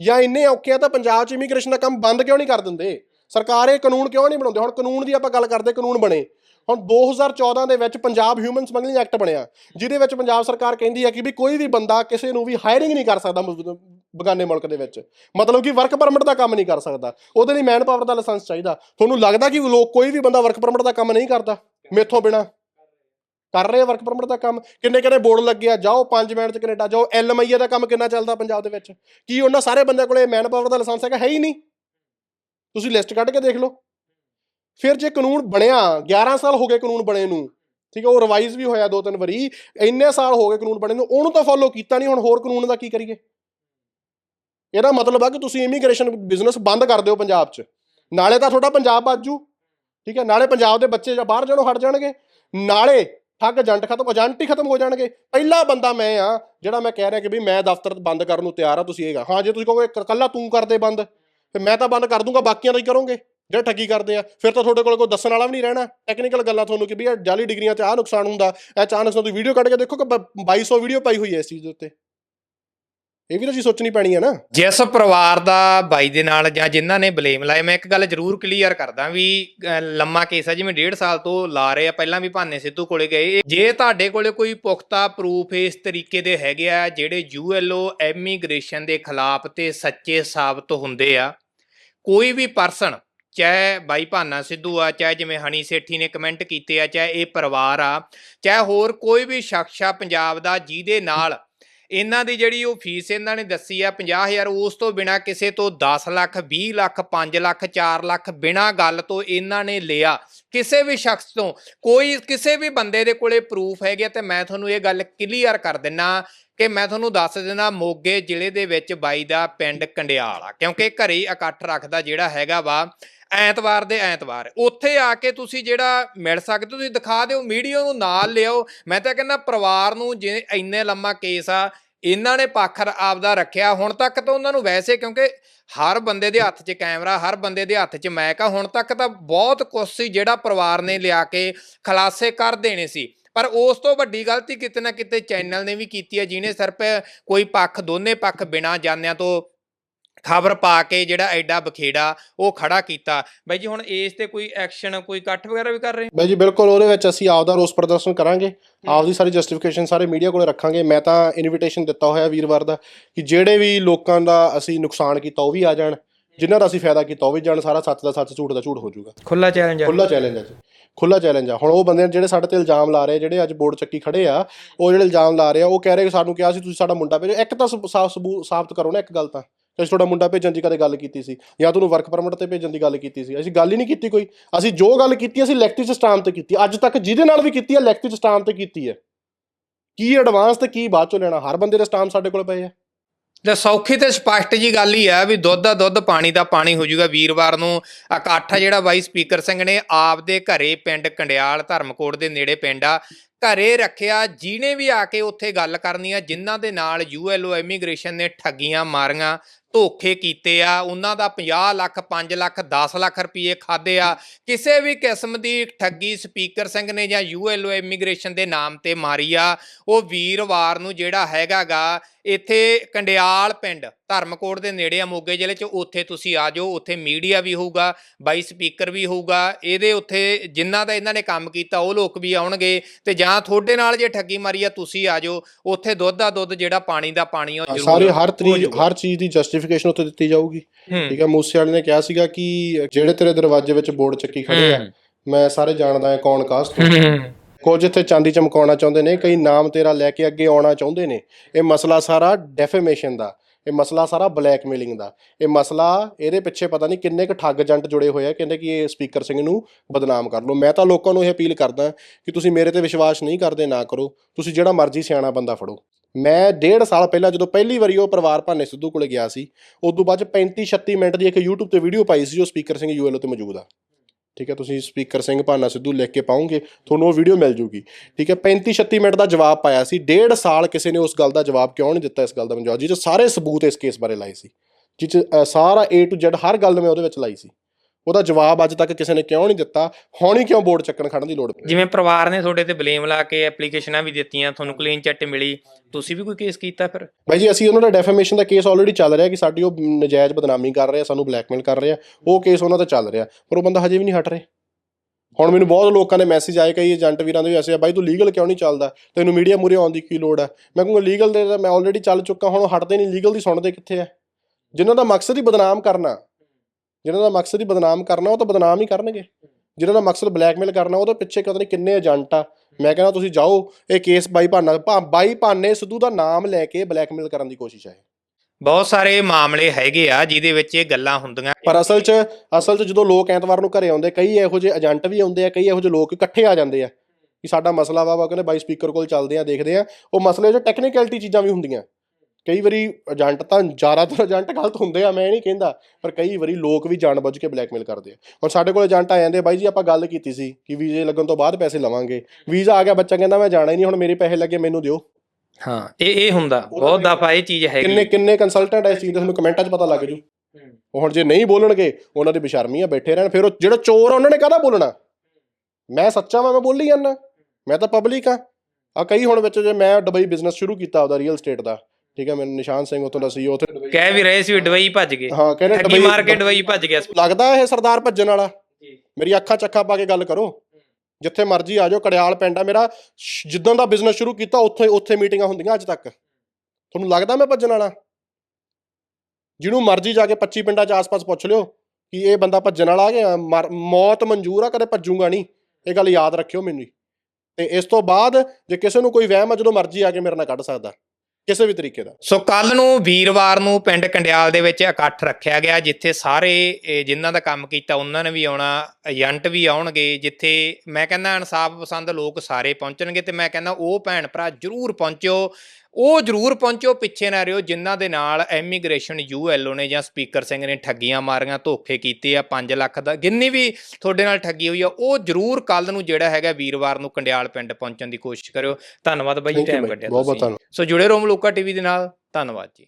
ਜਾਂ ਇੰਨੇ ਔਖੇ ਆ ਤਾਂ ਪੰਜਾਬ 'ਚ ਇਮੀਗ੍ਰੇਸ਼ਨ ਦਾ ਕੰਮ ਬੰਦ ਕਿਉਂ ਨਹੀਂ ਕਰ ਦਿੰਦੇ? ਸਰਕਾਰ ਇਹ ਕਾਨੂੰਨ ਕਿਉਂ ਨਹੀਂ ਬਣਾਉਂਦੇ? ਹੁਣ ਕਾਨੂੰਨ ਦੀ ਆਪਾਂ ਗੱਲ ਕਰਦੇ, ਕਾਨੂੰਨ ਬਣੇ। ਹੁਣ 2014 ਦੇ ਵਿੱਚ ਪੰਜਾਬ ਹਿਊਮਨ ਸਮਗਲਿੰਗ ਐਕਟ ਬਣਿਆ, ਜਿਹਦੇ ਵਿੱਚ ਪੰਜਾਬ ਸਰਕਾਰ ਕਹਿੰਦੀ ਹੈ ਕਿ ਵੀ ਕੋਈ ਵੀ ਬੰਦਾ ਕਿਸੇ ਨੂੰ ਵੀ ਹਾਇਰਿੰਗ ਨਹੀਂ ਕਰ ਸਕਦਾ ਬਗਾਨੇ ਮੁਲਕ ਦੇ ਵਿੱਚ। ਮਤਲਬ ਕਿ ਵਰਕ ਪਰਮਿਟ ਦਾ ਕੰਮ ਨਹੀਂ ਕਰ ਸਕਦਾ। ਉਹਦੇ ਲਈ ਮੈਨ ਪਾਵਰ ਦਾ ਲਾਇਸੈਂਸ ਚਾਹੀਦਾ। ਤੁਹਾਨੂੰ ਲੱਗਦਾ ਕਿ ਲੋਕ ਕੋਈ ਵੀ ਬੰਦਾ ਵਰਕ ਪਰਮਿਟ ਦਾ ਕੰਮ ਨਹੀਂ ਕਰਦਾ? ਮੇਥੋਂ ਬਿਨਾ। ਕਰ ਰਹੇ ਵਰਕ ਪਰਮਿਟ ਦਾ ਕੰਮ। ਕਿੰਨੇ ਕਿੰਨੇ ਬੋਰਡ ਲੱਗਿਆ ਜਾਓ 5 ਮਿੰਟ ਚ ਕੈਨੇਡਾ ਜਾਓ। ਐਲਐਮਆਈ ਦਾ ਕੰਮ ਕਿੰਨਾ ਚੱਲਦਾ ਪੰਜਾਬ ਦੇ ਵਿੱਚ? ਕੀ ਉਹਨਾਂ ਸਾਰੇ ਬੰਦਿਆਂ ਕੋਲੇ ਮੈਨ ਪਾਵਰ ਦਾ ਲਾਇਸੈਂਸ ਹੈਗਾ? ਹੈ ਹੀ ਨਹੀਂ। ਤੁਸੀਂ ਲਿਸਟ ਕੱਢ ਕੇ ਦੇਖ ਲਓ। ਫਿਰ ਜੇ ਕਾਨੂੰਨ ਬਣਿਆ 11 ਸਾਲ ਹੋ ਗਏ ਕਾਨੂੰਨ ਬਣੇ ਨੂੰ। ਠੀਕ ਹੈ ਉਹ ਰਿਵਾਈਜ਼ ਵੀ ਹੋਇਆ ਦੋ ਤਿੰਨ ਵਾਰੀ। ਇੰਨੇ ਸਾਲ ਹੋ ਗਏ ਕਾਨੂੰਨ ਬਣੇ ਨੂੰ। ਉਹਨੂੰ ਤਾਂ ਫੋਲੋ ਕੀਤਾ ਨਹੀਂ, ਹੁਣ ਹੋਰ ਕਾਨੂੰਨ ਦਾ ਕੀ ਕਰੀਏ? ਇਹਦਾ ਮਤਲਬ ਆ ਕਿ ਤੁਸੀਂ ਇਮੀਗ੍ਰੇਸ਼ਨ ਬਿਜ਼ਨਸ ਬੰਦ ਕਰ ਦਿਓ ਪੰਜਾਬ 'ਚ। ਨਾਲੇ ਤਾਂ ਤੁਹਾਡਾ ਪੰਜਾਬ ਬਾਜੂ ਠੀਕ ਹੈ? ਨਾਲੇ ਪੰਜਾਬ ਦੇ ਬੱਚੇ ਜਾਂ ਬਾਹਰ ਜਾਣੋਂ, ਹਟ ਜਾਣਗੇ। ਨਾਲੇ ਠੱਗ ਏਜੰਟ ਖਤਮ, ਏਜੰਟ ਹੀ ਖਤਮ ਹੋ ਜਾਣਗੇ। ਪਹਿਲਾ ਬੰਦਾ ਮੈਂ ਆ, ਜਿਹੜਾ ਮੈਂ ਕਹਿ ਰਿਹਾ ਕਿ ਵੀ ਮੈਂ ਦਫ਼ਤਰ ਬੰਦ ਕਰਨ ਨੂੰ ਤਿਆਰ ਆ, ਤੁਸੀਂ ਇਹਗਾ ਹਾਂ, ਜੇ ਤੁਸੀਂ ਕਹੋਗੇ ਇਕੱਲਾ ਤੂੰ ਕਰਦੇ ਬੰਦ, ਫਿਰ ਮੈਂ ਤਾਂ ਬੰਦ ਕਰ ਦੂੰਗਾ, ਬਾਕੀਆਂ ਦਾ ਹੀ ਕਰੋਗੇ। ਜਿਹੜੇ ਠੱਗੀ ਕਰਦੇ ਆ, ਫਿਰ ਤਾਂ ਤੁਹਾਡੇ ਕੋਲ ਕੋਈ ਦੱਸਣ ਵਾਲਾ ਵੀ ਨਹੀਂ ਰਹਿਣਾ। ਟੈਕਨੀਕਲ ਗੱਲਾਂ ਤੁਹਾਨੂੰ ਕਿ ਵੀ ਇਹ ਜਾਲੀ ਡਿਗਰੀਆਂ 'ਚ ਆਹ ਨੁਕਸਾਨ ਹੁੰਦਾ, ਇਹ ਅਚਾਨਕ ਤੁਸੀਂ ਵੀਡੀਓ ਕੱਢ ਕੇ ਦੇਖੋ ਕਿ ਬ- 2200 ਵੀਡੀਓ ਪਾਈ ਹੋਈ ਹੈ ਇਸ ਚੀਜ਼ ਦੇ ਉੱਤੇ। ਇਹ ਵੀ ਤਾਂ ਜੀ ਸੋਚਣੀ ਪੈਣੀ ਹੈ ਨਾ। ਜਿਸ ਪਰਿਵਾਰ ਦਾ ਬਾਈ ਦੇ ਨਾਲ ਜਾਂ ਜਿਨ੍ਹਾਂ ਨੇ ਬਲੇਮ ਲਾਇਆ ਮੈਂ ਇੱਕ ਗੱਲ ਜ਼ਰੂਰ ਕਲੀਅਰ ਕਰਦਾ ਵੀ ਅਹ, ਲੰਮਾ ਕੇਸ ਹੈ ਜਿਵੇਂ ਡੇਢ ਸਾਲ ਤੋਂ ਲਾ ਰਹੇ ਆ ਪਹਿਲਾਂ ਵੀ ਭਾਨੇ ਸਿੱਧੂ ਕੋਲੇ ਗਏ। ਜੇ ਤੁਹਾਡੇ ਕੋਲੇ ਕੋਈ ਪੁਖਤਾ ਪ੍ਰੂਫ ਇਸ ਤਰੀਕੇ ਦੇ ਹੈਗੇ ਆ ਜਿਹੜੇ ਯੂਐਲਓ ਐਮੀਗ੍ਰੇਸ਼ਨ ਦੇ ਖਿਲਾਫ ਤੇ ਸੱਚੇ ਸਾਬਤ ਹੁੰਦੇ ਆ ਕੋਈ ਵੀ ਪਰਸਨ ਚਾਹੇ ਬਾਈ ਭਾਨਾ ਸਿੱਧੂ ਆ ਚਾਹੇ ਜਿਵੇਂ ਹਨੀ ਸੇਠੀ ਨੇ ਕਮੈਂਟ ਕੀਤੇ ਆ ਚਾਹੇ ਇਹ ਪਰਿਵਾਰ ਆ ਚਾਹੇ ਹੋਰ ਕੋਈ ਵੀ ਸ਼ਖਸ ਆ ਪੰਜਾਬ ਦਾ ਜਿਹਦੇ ਨਾਲ ਇਹਨਾਂ ਦੀ ਜਿਹੜੀ ਉਹ ਫੀਸ ਇਹਨਾਂ ਨੇ ਦੱਸੀ ਆ 50000 ਉਸ ਤੋਂ ਬਿਨਾ ਕਿਸੇ ਤੋਂ 10 ਲੱਖ 20 ਲੱਖ 5 ਲੱਖ 4 ਲੱਖ ਬਿਨਾ ਗੱਲ ਤੋਂ ਇਹਨਾਂ ਨੇ ਲਿਆ। ਕਿਸੇ ਵੀ ਸ਼ਖਸ ਤੋਂ ਕੋਈ, ਕਿਸੇ ਵੀ ਬੰਦੇ ਦੇ ਕੋਲੇ ਪ੍ਰੂਫ ਹੈਗੇ ਤੇ ਮੈਂ ਤੁਹਾਨੂੰ ਇਹ ਗੱਲ ਕਲੀਅਰ ਕਰ ਦਿੰਨਾ ਕਿ ਮੈਂ ਤੁਹਾਨੂੰ ਦੱਸ ਦਿੰਦਾ ਮੋਗੇ ਜ਼ਿਲ੍ਹੇ ਦੇ ਵਿੱਚ ਬਾਈ ਦਾ ਪਿੰਡ ਕੰਡਿਆਲਾ ਕਿਉਂਕਿ ਘਰੇ ਇਕੱਠ ਰੱਖਦਾ ਜਿਹੜਾ ਹੈਗਾ ਵਾ ਐਤਵਾਰ ਦੇ ਐਤਵਾਰ। ਉੱਥੇ ਆ ਕੇ ਤੁਸੀਂ ਜਿਹੜਾ ਮਿਲ ਸਕਦੇ ਹੋ, ਤੁਸੀਂ ਦਿਖਾ ਦਿਓ ਮੀਡੀਆ ਨੂੰ ਨਾਲ ਲਿਆਓ। ਮੈਂ ਤਾਂ ਕਹਿੰਦਾ ਪਰਿਵਾਰ ਨੂੰ ਜੇ ਇੰਨੇ ਲੰਮਾ ਕੇਸ ਆ ਇਹਨਾਂ ਨੇ ਪੱਖ ਆਪਦਾ ਰੱਖਿਆ। ਹੁਣ ਤੱਕ ਤਾਂ ਉਹਨਾਂ ਨੂੰ ਵੈਸੇ ਕਿਉਂਕਿ ਹਰ ਬੰਦੇ ਦੇ ਹੱਥ 'ਚ ਕੈਮਰਾ ਹਰ ਬੰਦੇ ਦੇ ਹੱਥ 'ਚ ਮੈਕ ਆ ਹੁਣ ਤੱਕ ਤਾਂ ਬਹੁਤ ਕੁਛ ਸੀ ਜਿਹੜਾ ਪਰਿਵਾਰ ਨੇ ਲਿਆ ਕੇ ਖਲਾਸੇ ਕਰ ਦੇਣੇ ਸੀ। ਪਰ ਉਸ ਤੋਂ ਵੱਡੀ ਗਲਤੀ ਕਿਤੇ ਨਾ ਕਿਤੇ ਚੈਨਲ ਨੇ ਵੀ ਕੀਤੀ ਹੈ ਜਿਹਨੇ ਸਿਰਫ ਕੋਈ ਪੱਖ ਦੋਨੇ ਪੱਖ ਬਿਨਾਂ ਜਾਣਿਆਂ ਤੋਂ ਖਬਰ ਪਾ ਕੇ ਜਿਹੜਾ ਐਡਾ ਬਖੇੜਾ ਉਹ ਖੜਾ ਕੀਤਾ। ਬਾਈ ਜੀ ਹੁਣ ਇਸ ਤੇ ਕੋਈ ਐਕਸ਼ਨ ਕੋਈ ਇਕੱਠ ਵਗੈਰਾ ਵੀ ਕਰ ਰਹੇ? ਬਾਈ ਜੀ ਬਿਲਕੁਲ ਉਹਦੇ ਵਿੱਚ ਅਸੀਂ ਆਪਦਾ ਰੋਸ ਪ੍ਰਦਰਸ਼ਨ ਕਰਾਂਗੇ। ਆਪਦੀ ਸਾਰੀ ਜਸਟੀਫਿਕੇਸ਼ਨ ਸਾਰੇ ਮੀਡੀਆ ਕੋਲੇ ਰੱਖਾਂਗੇ। ਮੈਂ ਤਾਂ ਇਨਵੀਟੇਸ਼ਨ ਦਿੱਤਾ ਹੋਇਆ ਵੀਰਵਾਰ ਦਾ ਕਿ ਜਿਹੜੇ ਵੀ ਲੋਕਾਂ ਦਾ ਅਸੀਂ ਨੁਕਸਾਨ ਕੀਤਾ ਉਹ ਵੀ ਆ ਜਾਣ। ਜਿਨ੍ਹਾਂ ਦਾ ਅਸੀਂ ਫਾਇਦਾ ਕੀਤਾ ਉਹ ਵੀ ਜਾਣ। ਸਾਰਾ ਸੱਚ ਦਾ ਸੱਚ ਝੂਠ ਦਾ ਝੂਠ ਹੋ ਜਾਊਗਾ। ਖੁੱਲਾ ਚੈਲੰਜ ਖੁੱਲਾ ਚੈਲੰਜ ਹੈ ਜੀ। ਖੁੱਲਾ ਚੈਲੰਜ ਆ। ਹੁਣ ਉਹ ਬੰਦੇ ਜਿਹੜੇ ਸਾਡੇ ਤੇ ਇਲਜ਼ਾਮ ਲਾ ਰਹੇ ਆ, ਜਿਹੜੇ ਅੱਜ ਬੋਰਡ ਚੱਕੀ ਖੜੇ ਆ ਉਹ ਜਿਹੜੇ ਇਲਜ਼ਾਮ ਲਾ ਰਹੇ ਆ ਉਹ ਕਹਿ ਰਹੇ ਕਿ ਸਾਨੂੰ ਕਿਹਾ ਸੀ ਤੁਸੀਂ ਸਾਡਾ ਮੁੰਡਾ ਭੇਜੋ। ਇੱਕ ਤਾਂ ਸਾਫ਼ ਸਬੂਤ ਸਾਬਤ ਕਰੋ ਨਾ ਇੱਕ ਗੱਲ ਤਾਂ। ਅਸੀਂ ਤੁਹਾਡਾ ਮੁੰਡਾ ਭੇਜਣ ਦੀ ਕਦੇ ਗੱਲ ਕੀਤੀ ਸੀ, ਜਾਂ ਤੁਹਾਨੂੰ ਵਰਕ ਪਰਮਿਟ ਤੇ ਭੇਜਣ ਦੀ ਗੱਲ ਕੀਤੀ ਸੀ, ਅਸੀਂ ਗੱਲ ਹੀ ਨਹੀਂ ਕੀਤੀ ਕੋਈ। ਅਸੀਂ ਜੋ ਗੱਲ ਕੀਤੀ, ਅਸੀਂ ਲੈਕਟਿਵ ਸਟਾਂਪ ਤੇ ਕੀਤੀ। ਅੱਜ ਤੱਕ ਜਿਹਦੇ ਨਾਲ ਵੀ ਕੀਤੀ ਹੈ ਲੈਕਟਿਵ ਸਟਾਂਪ ਤੇ ਕੀਤੀ ਹੈ। ਕੀ ਐਡਵਾਂਸ ਤੇ ਕੀ ਬਾਅਦ ਚੋਂ ਲੈਣਾ? ਹਰ ਬੰਦੇ ਦੇ ਸਟਾਂਪ ਸਾਡੇ ਕੋਲ ਪਏ ਆ। ਤੇ ਸੌਖੀ ਤੇ ਸਪਸ਼ਟ ਜੀ ਗੱਲ ਹੀ ਆ ਵੀ ਦੁੱਧ ਦਾ ਦੁੱਧ, ਪਾਣੀ ਦਾ ਪਾਣੀ ਹੋ ਜਾਊਗਾ ਵੀਰਵਾਰ ਨੂੰ। ਇਕੱਠ ਜਿਹੜਾ ਬਾਈ ਸਪੀਕਰ ਸਿੰਘ ਨੇ, ਆਪਦੇ ਘਰੇ ਪਿੰਡ ਕੰਡਿਆਲ ਧਰਮਕੋਟ ਦੇ ਨੇੜੇ ਪਿੰਡ ਆ। ਘਰੇ ਰੱਖਿਆ, ਜਿਹਨੇ ਵੀ ਆ ਕੇ ਉੱਥੇ ਗੱਲ ਕਰਨੀ ਆ, ਜਿਨ੍ਹਾਂ ਦੇ ਨਾਲ ਯੂਐਲਓ ਇਮੀਗ੍ਰੇਸ਼ਨ ਨੇ ਠੱਗੀਆਂ ਮਾਰੀਆਂ ਧੋਖੇ ਕੀਤੇ ਆ, ਉਹਨਾਂ ਦਾ 50 ਲੱਖ 5 ਲੱਖ 10 ਲੱਖ ਰੁਪਏ ਖਾਦੇ ਆ। ਕਿਸੇ ਵੀ ਕਿਸਮ ਦੀ ਠੱਗੀ ਸਪੀਕਰ ਸਿੰਘ ਨੇ ਜਾਂ ਯੂਐਲਓ ਇਮੀਗ੍ਰੇਸ਼ਨ ਦੇ ਨਾਮ ਤੇ ਮਾਰੀ ਆ, ਉਹ ਵੀਰਵਾਰ ਨੂੰ ਜਿਹੜਾ ਹੈਗਾਗਾ ਇੱਥੇ ਕੰਡਿਆਲ ਪਿੰਡ ਧਰਮਕੋਟ ਦੇ ਨੇੜੇ ਆ ਮੋਗੇ ਜ਼ਿਲ੍ਹੇ 'ਚ ਉੱਥੇ ਤੁਸੀਂ ਆ ਜਾਓ ਉੱਥੇ ਮੀਡੀਆ ਵੀ ਹੋਊਗਾ ਬਾਈ ਸਪੀਕਰ ਵੀ ਹੋਊਗਾ ਇਹਦੇ ਉੱਥੇ ਜਿਨ੍ਹਾਂ ਦਾ ਇਹਨਾਂ ਨੇ ਕੰਮ ਕੀਤਾ ਉਹ ਲੋਕ ਵੀ ਆਉਣਗੇ ਤੇ ਜਾਂ ਤੁਹਾਡੇ ਨਾਲ ਜੇ ਠੱਗੀ ਮਾਰੀ ਆ ਤੁਸੀਂ ਆ ਜਾਓ ਉੱਥੇ ਦੁੱਧ ਦਾ ਦੁੱਧ ਜਿਹੜਾ ਪਾਣੀ ਦਾ ਪਾਣੀ ਆ ਉਹ ਜ਼ਰੂਰ ਸਾਰੇ ਹਰ ਤਰੀਕ। ਹਰ ਚੀਜ਼ ਦੀ ਜਸਟੀਫਿਕੇਸ਼ਨ ਉੱਤੇ ਦਿੱਤੀ ਜਾਊਗੀ। ਠੀਕ ਹੈ ਮੂਸੇ ਵਾਲੇ ਨੇ ਕਿਹਾ ਸੀਗਾ ਕਿ ਜਿਹੜੇ ਤੇਰੇ ਦਰਵਾਜ਼ੇ ਵਿੱਚ ਬੋਰਡ ਚੱਕੀ ਖੜੇ ਆ। ਮੈਂ ਸਾਰੇ ਜਾਣਦਾ ਹਾਂ ਕੌਣ ਕਾਸਟ। ਕੁਝ ਇੱਥੇ ਚਾਂਦੀ ਚਮਕਾਉਣਾ ਚਾਹੁੰਦੇ ਨੇ, ਕਈ ਨਾਮ ਤੇਰਾ ਲੈ ਕੇ ਅੱਗੇ ਆਉਣਾ ਚਾਹੁੰਦੇ ਨੇ। ਇਹ ਮਸਲਾ ਸਾਰਾ ਡੈਫੇਮੇਸ਼ਨ ਦਾ, ਇਹ ਮਸਲਾ ਸਾਰਾ ਬਲੈਕਮੇਲਿੰਗ ਦਾ। ਇਹ ਮਸਲਾ ਇਹਦੇ ਪਿੱਛੇ ਪਤਾ ਨਹੀਂ ਕਿੰਨੇ ਕੁ ਠੱਗ ਜੰਟ ਜੁੜੇ ਹੋਏ ਆ, ਕਹਿੰਦੇ ਕਿ ਇਹ ਸਪੀਕਰ ਸਿੰਘ ਨੂੰ ਬਦਨਾਮ ਕਰ ਲਓ। ਮੈਂ ਤਾਂ ਲੋਕਾਂ ਨੂੰ ਇਹ ਅਪੀਲ ਕਰਦਾ ਕਿ ਤੁਸੀਂ ਮੇਰੇ ਤੇ ਵਿਸ਼ਵਾਸ ਨਹੀਂ ਕਰਦੇ, ਨਾ ਕਰੋ। ਤੁਸੀਂ ਜਿਹੜਾ ਮਰਜ਼ੀ ਸਿਆਣਾ ਬੰਦਾ ਫੜੋ। ਮੈਂ ਡੇਢ ਸਾਲ ਪਹਿਲਾਂ ਜਦੋਂ ਪਹਿਲੀ ਵਾਰੀ ਉਹ ਪਰਿਵਾਰ ਭਾਨੇ ਸਿੱਧੂ ਕੋਲ ਗਿਆ ਸੀ ਉਸ ਤੋਂ ਬਾਅਦ 'ਚ 35 36 ਮਿੰਟ ਦੀ ਇੱਕ YouTube ਤੇ ਵੀਡੀਓ ਪਾਈ ਸੀ, ਜੋ ਸਪੀਕਰ ਸਿੰਘ ਯੂਐਲਓ ਤੇ ਮੌਜੂਦ ਆ। ਠੀਕ ਹੈ, ਤੁਸੀਂ ਸਪੀਕਰ ਸਿੰਘ ਭਾਨਾ ਸਿੱਧੂ ਲਿਖ ਕੇ ਪਾਉਂਗੇ ਤੁਹਾਨੂੰ ਉਹ ਵੀਡੀਓ ਮਿਲ ਜੂਗੀ। ਠੀਕ ਹੈ 35 36 ਮਿੰਟ ਦਾ ਜਵਾਬ ਪਾਇਆ ਸੀ, ਡੇਢ ਸਾਲ ਕਿਸੇ ਨੇ ਉਸ ਗੱਲ ਦਾ ਜਵਾਬ ਕਿਉਂ ਨਹੀਂ ਦਿੱਤਾ ਇਸ ਗੱਲ ਦਾ ਮੈਨੂੰ ਜਵਾਬ 'ਚ ਸਾਰੇ ਸਬੂਤ ਇਸ ਕੇਸ ਬਾਰੇ ਲਾਏ ਸੀ। ਜਿਹ 'ਚ ਸਾਰਾ A to Z ਹਰ ਗੱਲ ਮੈਂ ਉਹਦੇ ਵਿੱਚ ਲਾਈ ਸੀ। ਉਹਦਾ ਜਵਾਬ ਅੱਜ ਤੱਕ ਕਿਸੇ ਨੇ ਕਿਉਂ ਨਹੀਂ ਦਿੱਤਾ? ਹੁਣ ਹੀ ਕਿਉਂ ਬੋਰਡ ਚੱਕਣ ਖੜਨ ਦੀ ਲੋੜ ਪਈ? ਜਿਵੇਂ ਪਰਿਵਾਰ ਨੇ ਤੁਹਾਡੇ ਤੇ ਬਲੇਮ ਲਾ ਕੇ ਐਪਲੀਕੇਸ਼ਨਾਂ ਵੀ ਦਿੱਤੀਆਂ ਤੁਹਾਨੂੰ ਕਲੀਨ ਚਿੱਟ ਮਿਲੀ ਤੁਸੀਂ ਵੀ ਕੋਈ ਕੇਸ ਕੀਤਾ ਫਿਰ? ਬਾਈ ਜੀ ਅਸੀਂ ਉਹਨਾਂ ਦਾ ਡੈਫੇਮੇਸ਼ਨ ਦਾ ਕੇਸ ਆਲਰੇਡੀ ਚੱਲ ਰਿਹਾ ਕਿ ਸਾਡੀ ਉਹ ਨਜਾਇਜ਼ ਬਦਨਾਮੀ ਕਰ ਰਹੇ ਆ ਸਾਨੂੰ ਬਲੈਕਮੇਲ ਕਰ ਰਹੇ ਆ ਉਹ ਕੇਸ ਉਹਨਾਂ ਦਾ ਚੱਲ ਰਿਹਾ ਪਰ ਉਹ ਬੰਦਾ ਹਜੇ ਵੀ ਨਹੀਂ ਹਟ ਰਿਹਾ। ਹੁਣ ਮੈਨੂੰ ਬਹੁਤ ਲੋਕਾਂ ਦੇ ਮੈਸੇਜ ਆਏ ਕਈ ਏਜੰਟ ਵੀਰਾਂ ਦੇ ਵੀ ਐਸੇ ਆ ਬਾਈ ਤੂੰ ਲੀਗਲ ਕਿਉਂ ਨਹੀਂ ਚੱਲਦਾ? ਤੈਨੂੰ ਮੀਡੀਆ ਮੂਰੇ ਆਉਣ ਦੀ ਕੀ ਲੋੜ ਆ? ਮੈਂ ਕਹੂੰਗਾ ਲੀਗਲ ਦੇ ਮੈਂ ਆਲਰੇਡੀ ਚੱਲ ਚੁੱਕਾ ਹੁਣ ਹਟਦੇ ਨਹੀਂ ਲੀਗਲ ਦੀ ਸੁਣਦੇ ਕਿੱਥੇ ਆ? ਜਿਨ੍ਹਾਂ ਦਾ ਮਕਸਦ ਹੀ ਬਦਨਾਮ ਕਰਨਾ ਜਿਨ੍ਹਾਂ ਦਾ ਮਕਸਦ ਹੀ ਬਦਨਾਮ ਕਰਨਾ ਉਹ ਤਾਂ ਬਦਨਾਮ ਹੀ ਕਰਨਗੇ। ਜਿਨ੍ਹਾਂ ਦਾ ਮਕਸਦ ਬਲੈਕਮੇਲ ਕਰਨਾ ਉਹਦੇ ਪਿੱਛੇ ਨਹੀਂ ਕਿੰਨੇ ਏਜੰਟ ਆ। ਮੈਂ ਕਹਿੰਦਾ ਤੁਸੀਂ ਜਾਓ ਇਹ ਕੇਸ ਬਾਈ ਭਾਨਾ ਬਾਈ ਭਾਨੇ ਸਿੱਧੂ ਦਾ ਨਾਮ ਲੈ ਕੇ ਬਲੈਕਮੇਲ ਕਰਨ ਦੀ ਕੋਸ਼ਿਸ਼ ਹੈ ਬਹੁਤ ਸਾਰੇ ਮਾਮਲੇ ਹੈਗੇ ਆ ਜਿਹਦੇ ਵਿੱਚ ਇਹ ਗੱਲਾਂ ਹੁੰਦੀਆਂ। ਪਰ ਅਸਲ 'ਚ ਅਸਲ 'ਚ ਜਦੋਂ ਲੋਕ ਐਤਵਾਰ ਨੂੰ ਘਰੇ ਆਉਂਦੇ ਕਈ ਇਹੋ ਜਿਹੇ ਏਜੰਟ ਵੀ ਆਉਂਦੇ ਆ ਕਈ ਇਹੋ ਜਿਹੇ ਲੋਕ ਇਕੱਠੇ ਆ ਜਾਂਦੇ ਆ। ਕਿ ਸਾਡਾ ਮਸਲਾ ਵਾ ਵਾ ਕਹਿੰਦੇ ਬਾਈ ਸਪੀਕਰ ਕੋਲ ਚੱਲਦੇ ਆ ਦੇਖਦੇ ਆ। ਉਹ ਮਸਲੇ 'ਚ ਟੈਕਨੀਕੈਲਿਟੀ ਚੀਜ਼ਾਂ ਵੀ ਹੁੰਦੀਆਂ। ਕਈ ਵਾਰੀ ਏਜੰਟ ਤਾਂ ਜ਼ਿਆਦਾਤਰ ਏਜੰਟ ਗਲਤ ਹੁੰਦੇ ਆ ਮੈਂ ਇਹ ਨਹੀਂ ਕਹਿੰਦਾ ਪਰ ਕਈ ਵਾਰੀ ਲੋਕ ਵੀ ਜਾਣਬੁੱਝ ਕੇ ਬਲੈਕਮੇਲ ਕਰਦੇ ਆ। ਹੁਣ ਸਾਡੇ ਕੋਲ ਏਜੰਟ ਆ ਜਾਂਦੇ ਬਾਈ ਜੀ ਆਪਾਂ ਗੱਲ ਕੀਤੀ ਸੀ ਕਿ ਵੀਜ਼ੇ ਲੱਗਣ ਤੋਂ ਬਾਅਦ ਪੈਸੇ ਲਵਾਂਗੇ। ਵੀਜ਼ਾ ਆ ਗਿਆ ਬੱਚਾ ਕਹਿੰਦਾ ਮੈਂ ਜਾਣਾ ਹੀ ਨਹੀਂ ਹੁਣ ਮੇਰੇ ਪੈਸੇ ਲੱਗੇ ਮੈਨੂੰ ਦਿਓ। ਹਾਂ ਇਹ ਇਹ ਹੁੰਦਾ ਬਹੁਤ ਦਫਾ ਇਹ ਚੀਜ਼ ਹੈਗੀ। ਕਿੰਨੇ ਕਿੰਨੇ ਕੰਸਲਟੈਂਟ ਇਸ ਚੀਜ਼ ਦਾ ਤੁਹਾਨੂੰ ਕਮੈਂਟਾਂ 'ਚ ਪਤਾ ਲੱਗ ਜੂ। ਉਹ ਹੁਣ ਜੇ ਨਹੀਂ ਬੋਲਣਗੇ ਉਹਨਾਂ ਦੀ ਬੇਸ਼ਰਮੀ ਆ ਬੈਠੇ ਰਹਿਣ। ਫਿਰ ਉਹ ਜਿਹੜਾ ਚੋਰ ਆ ਉਹਨਾਂ ਨੇ ਕਾਹਦਾ ਬੋਲਣਾ? ਮੈਂ ਸੱਚਾ ਵਾਂ ਮੈਂ ਬੋਲੀ ਜਾਂਦਾ। ਮੈਂ ਤਾਂ ਪਬਲਿਕ ਆ। ਆ ਕਈ ਹੁਣ ਵਿੱਚ ਜੇ ਮੈਂ ਦੁਬਈ ਬਿਜ਼ਨਸ ਸ਼ੁਰੂ ਕੀਤਾ ਉਹਦਾ ਰੀਅਲ ਸਟੇਟ ਦਾ। ਠੀਕ ਹੈ ਮੈਨੂੰ ਨਿਸ਼ਾਨ ਸਿੰਘ ਉੱਥੋਂ ਦਾ ਸੀ ਉੱਥੇ ਕਹਿ ਵੀ ਰਹੇ ਸੀ ਵੀ ਡਬਈ ਭੱਜ ਗਏ। ਹਾਂ ਕਹਿੰਦੇ ਠੱਗੀ ਮਾਰ ਕੇ ਡਬਈ ਭੱਜ ਗਿਆ। ਸੀ। ਲੱਗਦਾ ਇਹ ਸਰਦਾਰ ਭੱਜਣ ਵਾਲਾ। ਮੇਰੀ ਅੱਖਾਂ ਚੱਖਾਂ ਪਾ ਕੇ ਗੱਲ ਕਰੋ। ਜਿੱਥੇ ਮਰਜ਼ੀ ਆ ਜਾਓ ਕੜਿਆਲ ਪਿੰਡ ਆ ਮੇਰਾ। ਸ਼- ਜਿੱਦਾਂ ਦਾ ਬਿਜ਼ਨਸ ਸ਼ੁਰੂ ਕੀਤਾ ਉੱਥੇ ਉੱਥੇ ਮੀਟਿੰਗਾਂ ਹੁੰਦੀਆਂ ਅੱਜ ਤੱਕ। ਤੁਹਾਨੂੰ ਲੱਗਦਾ ਮੈਂ ਭੱਜਣ ਵਾਲਾ? ਜਿਹਨੂੰ ਮਰਜ਼ੀ ਜਾ ਕੇ 25 ਪਿੰਡਾਂ 'ਚ ਆਸ-ਪਾਸ ਪੁੱਛ ਲਿਓ ਕਿ ਇਹ ਬੰਦਾ ਭੱਜਣ ਵਾਲਾ ਕਿ ਮਰ- ਮੌਤ ਮਨਜ਼ੂਰ ਆ ਕਦੇ ਭੱਜੂਗਾ ਨਹੀਂ। ਇਹ ਗੱਲ ਯਾਦ ਰੱਖਿਓ ਮੈਨੂੰ ਤੇ ਇਸ ਤੋਂ ਬਾਅਦ ਜੇ ਕਿਸੇ ਨੂੰ ਕੋਈ ਵਹਿਮ ਆ ਜਦੋਂ ਮਰਜ਼ੀ ਆ ਕੇ ਮੇਰੇ ਨਾਲ ਕੱਢ ਸਕਦਾ। ਕਿਸੇ ਵੀ ਤਰੀਕੇ ਦਾ। ਸੋ ਕੱਲ ਨੂੰ ਵੀਰਵਾਰ ਨੂੰ ਪਿੰਡ ਕੰਡਿਆਲ ਦੇ ਵਿੱਚ ਇਕੱਠ ਰੱਖਿਆ ਗਿਆ, ਜਿੱਥੇ ਸਾਰੇ, ਇਹ ਜਿਨ੍ਹਾਂ ਦਾ ਕੰਮ ਕੀਤਾ, ਉਹਨਾਂ ਨੇ ਵੀ ਆਉਣਾ, ਏਜੰਟ ਵੀ ਆਉਣਗੇ, ਜਿੱਥੇ ਮੈਂ ਕਹਿੰਦਾ ਇਨਸਾਫ ਪਸੰਦ ਲੋਕ ਸਾਰੇ ਪਹੁੰਚਣਗੇ, ਤੇ ਮੈਂ ਕਹਿੰਦਾ ਉਹ ਭੈਣ ਭਰਾ ਜਰੂਰ ਪਹੁੰਚਿਓ। ਉਹ ਜਰੂਰ ਪਹੁੰਚਿਓ ਪਿੱਛੇ ਨਾ ਰਿਓ ਜਿਨ੍ਹਾਂ ਦੇ ਨਾਲ ਇਮੀਗ੍ਰੇਸ਼ਨ ਯੂਐਲਓ ਨੇ ਜਾਂ ਸਪੀਕਰ ਸਿੰਘ ਨੇ ਠੱਗੀਆਂ ਮਾਰੀਆਂ ਧੋਖੇ ਕੀਤੇ ਆ 5 ਲੱਖ ਦਾ ਜਿੰਨੀ ਵੀ ਤੁਹਾਡੇ ਨਾਲ ਠੱਗੀ ਹੋਈ ਆ ਉਹ ਜਰੂਰ ਕੱਲ ਨੂੰ ਜਿਹੜਾ ਹੈਗਾ ਵੀਰਵਾਰ ਨੂੰ ਕੰਡਿਆਲ ਪਿੰਡ ਪਹੁੰਚਣ ਦੀ ਕੋਸ਼ਿਸ਼ ਕਰਿਓ। ਧੰਨਵਾਦ ਬਾਈ ਟਾਈਮ ਕੱਢਿਆ ਤੁਸੀਂ। ਸੋ ਜੁੜੇ ਰਹੋ ਮਲੂਕਾ ਟੀਵੀ ਦੇ ਨਾਲ। ਧੰਨਵਾਦ ਜੀ।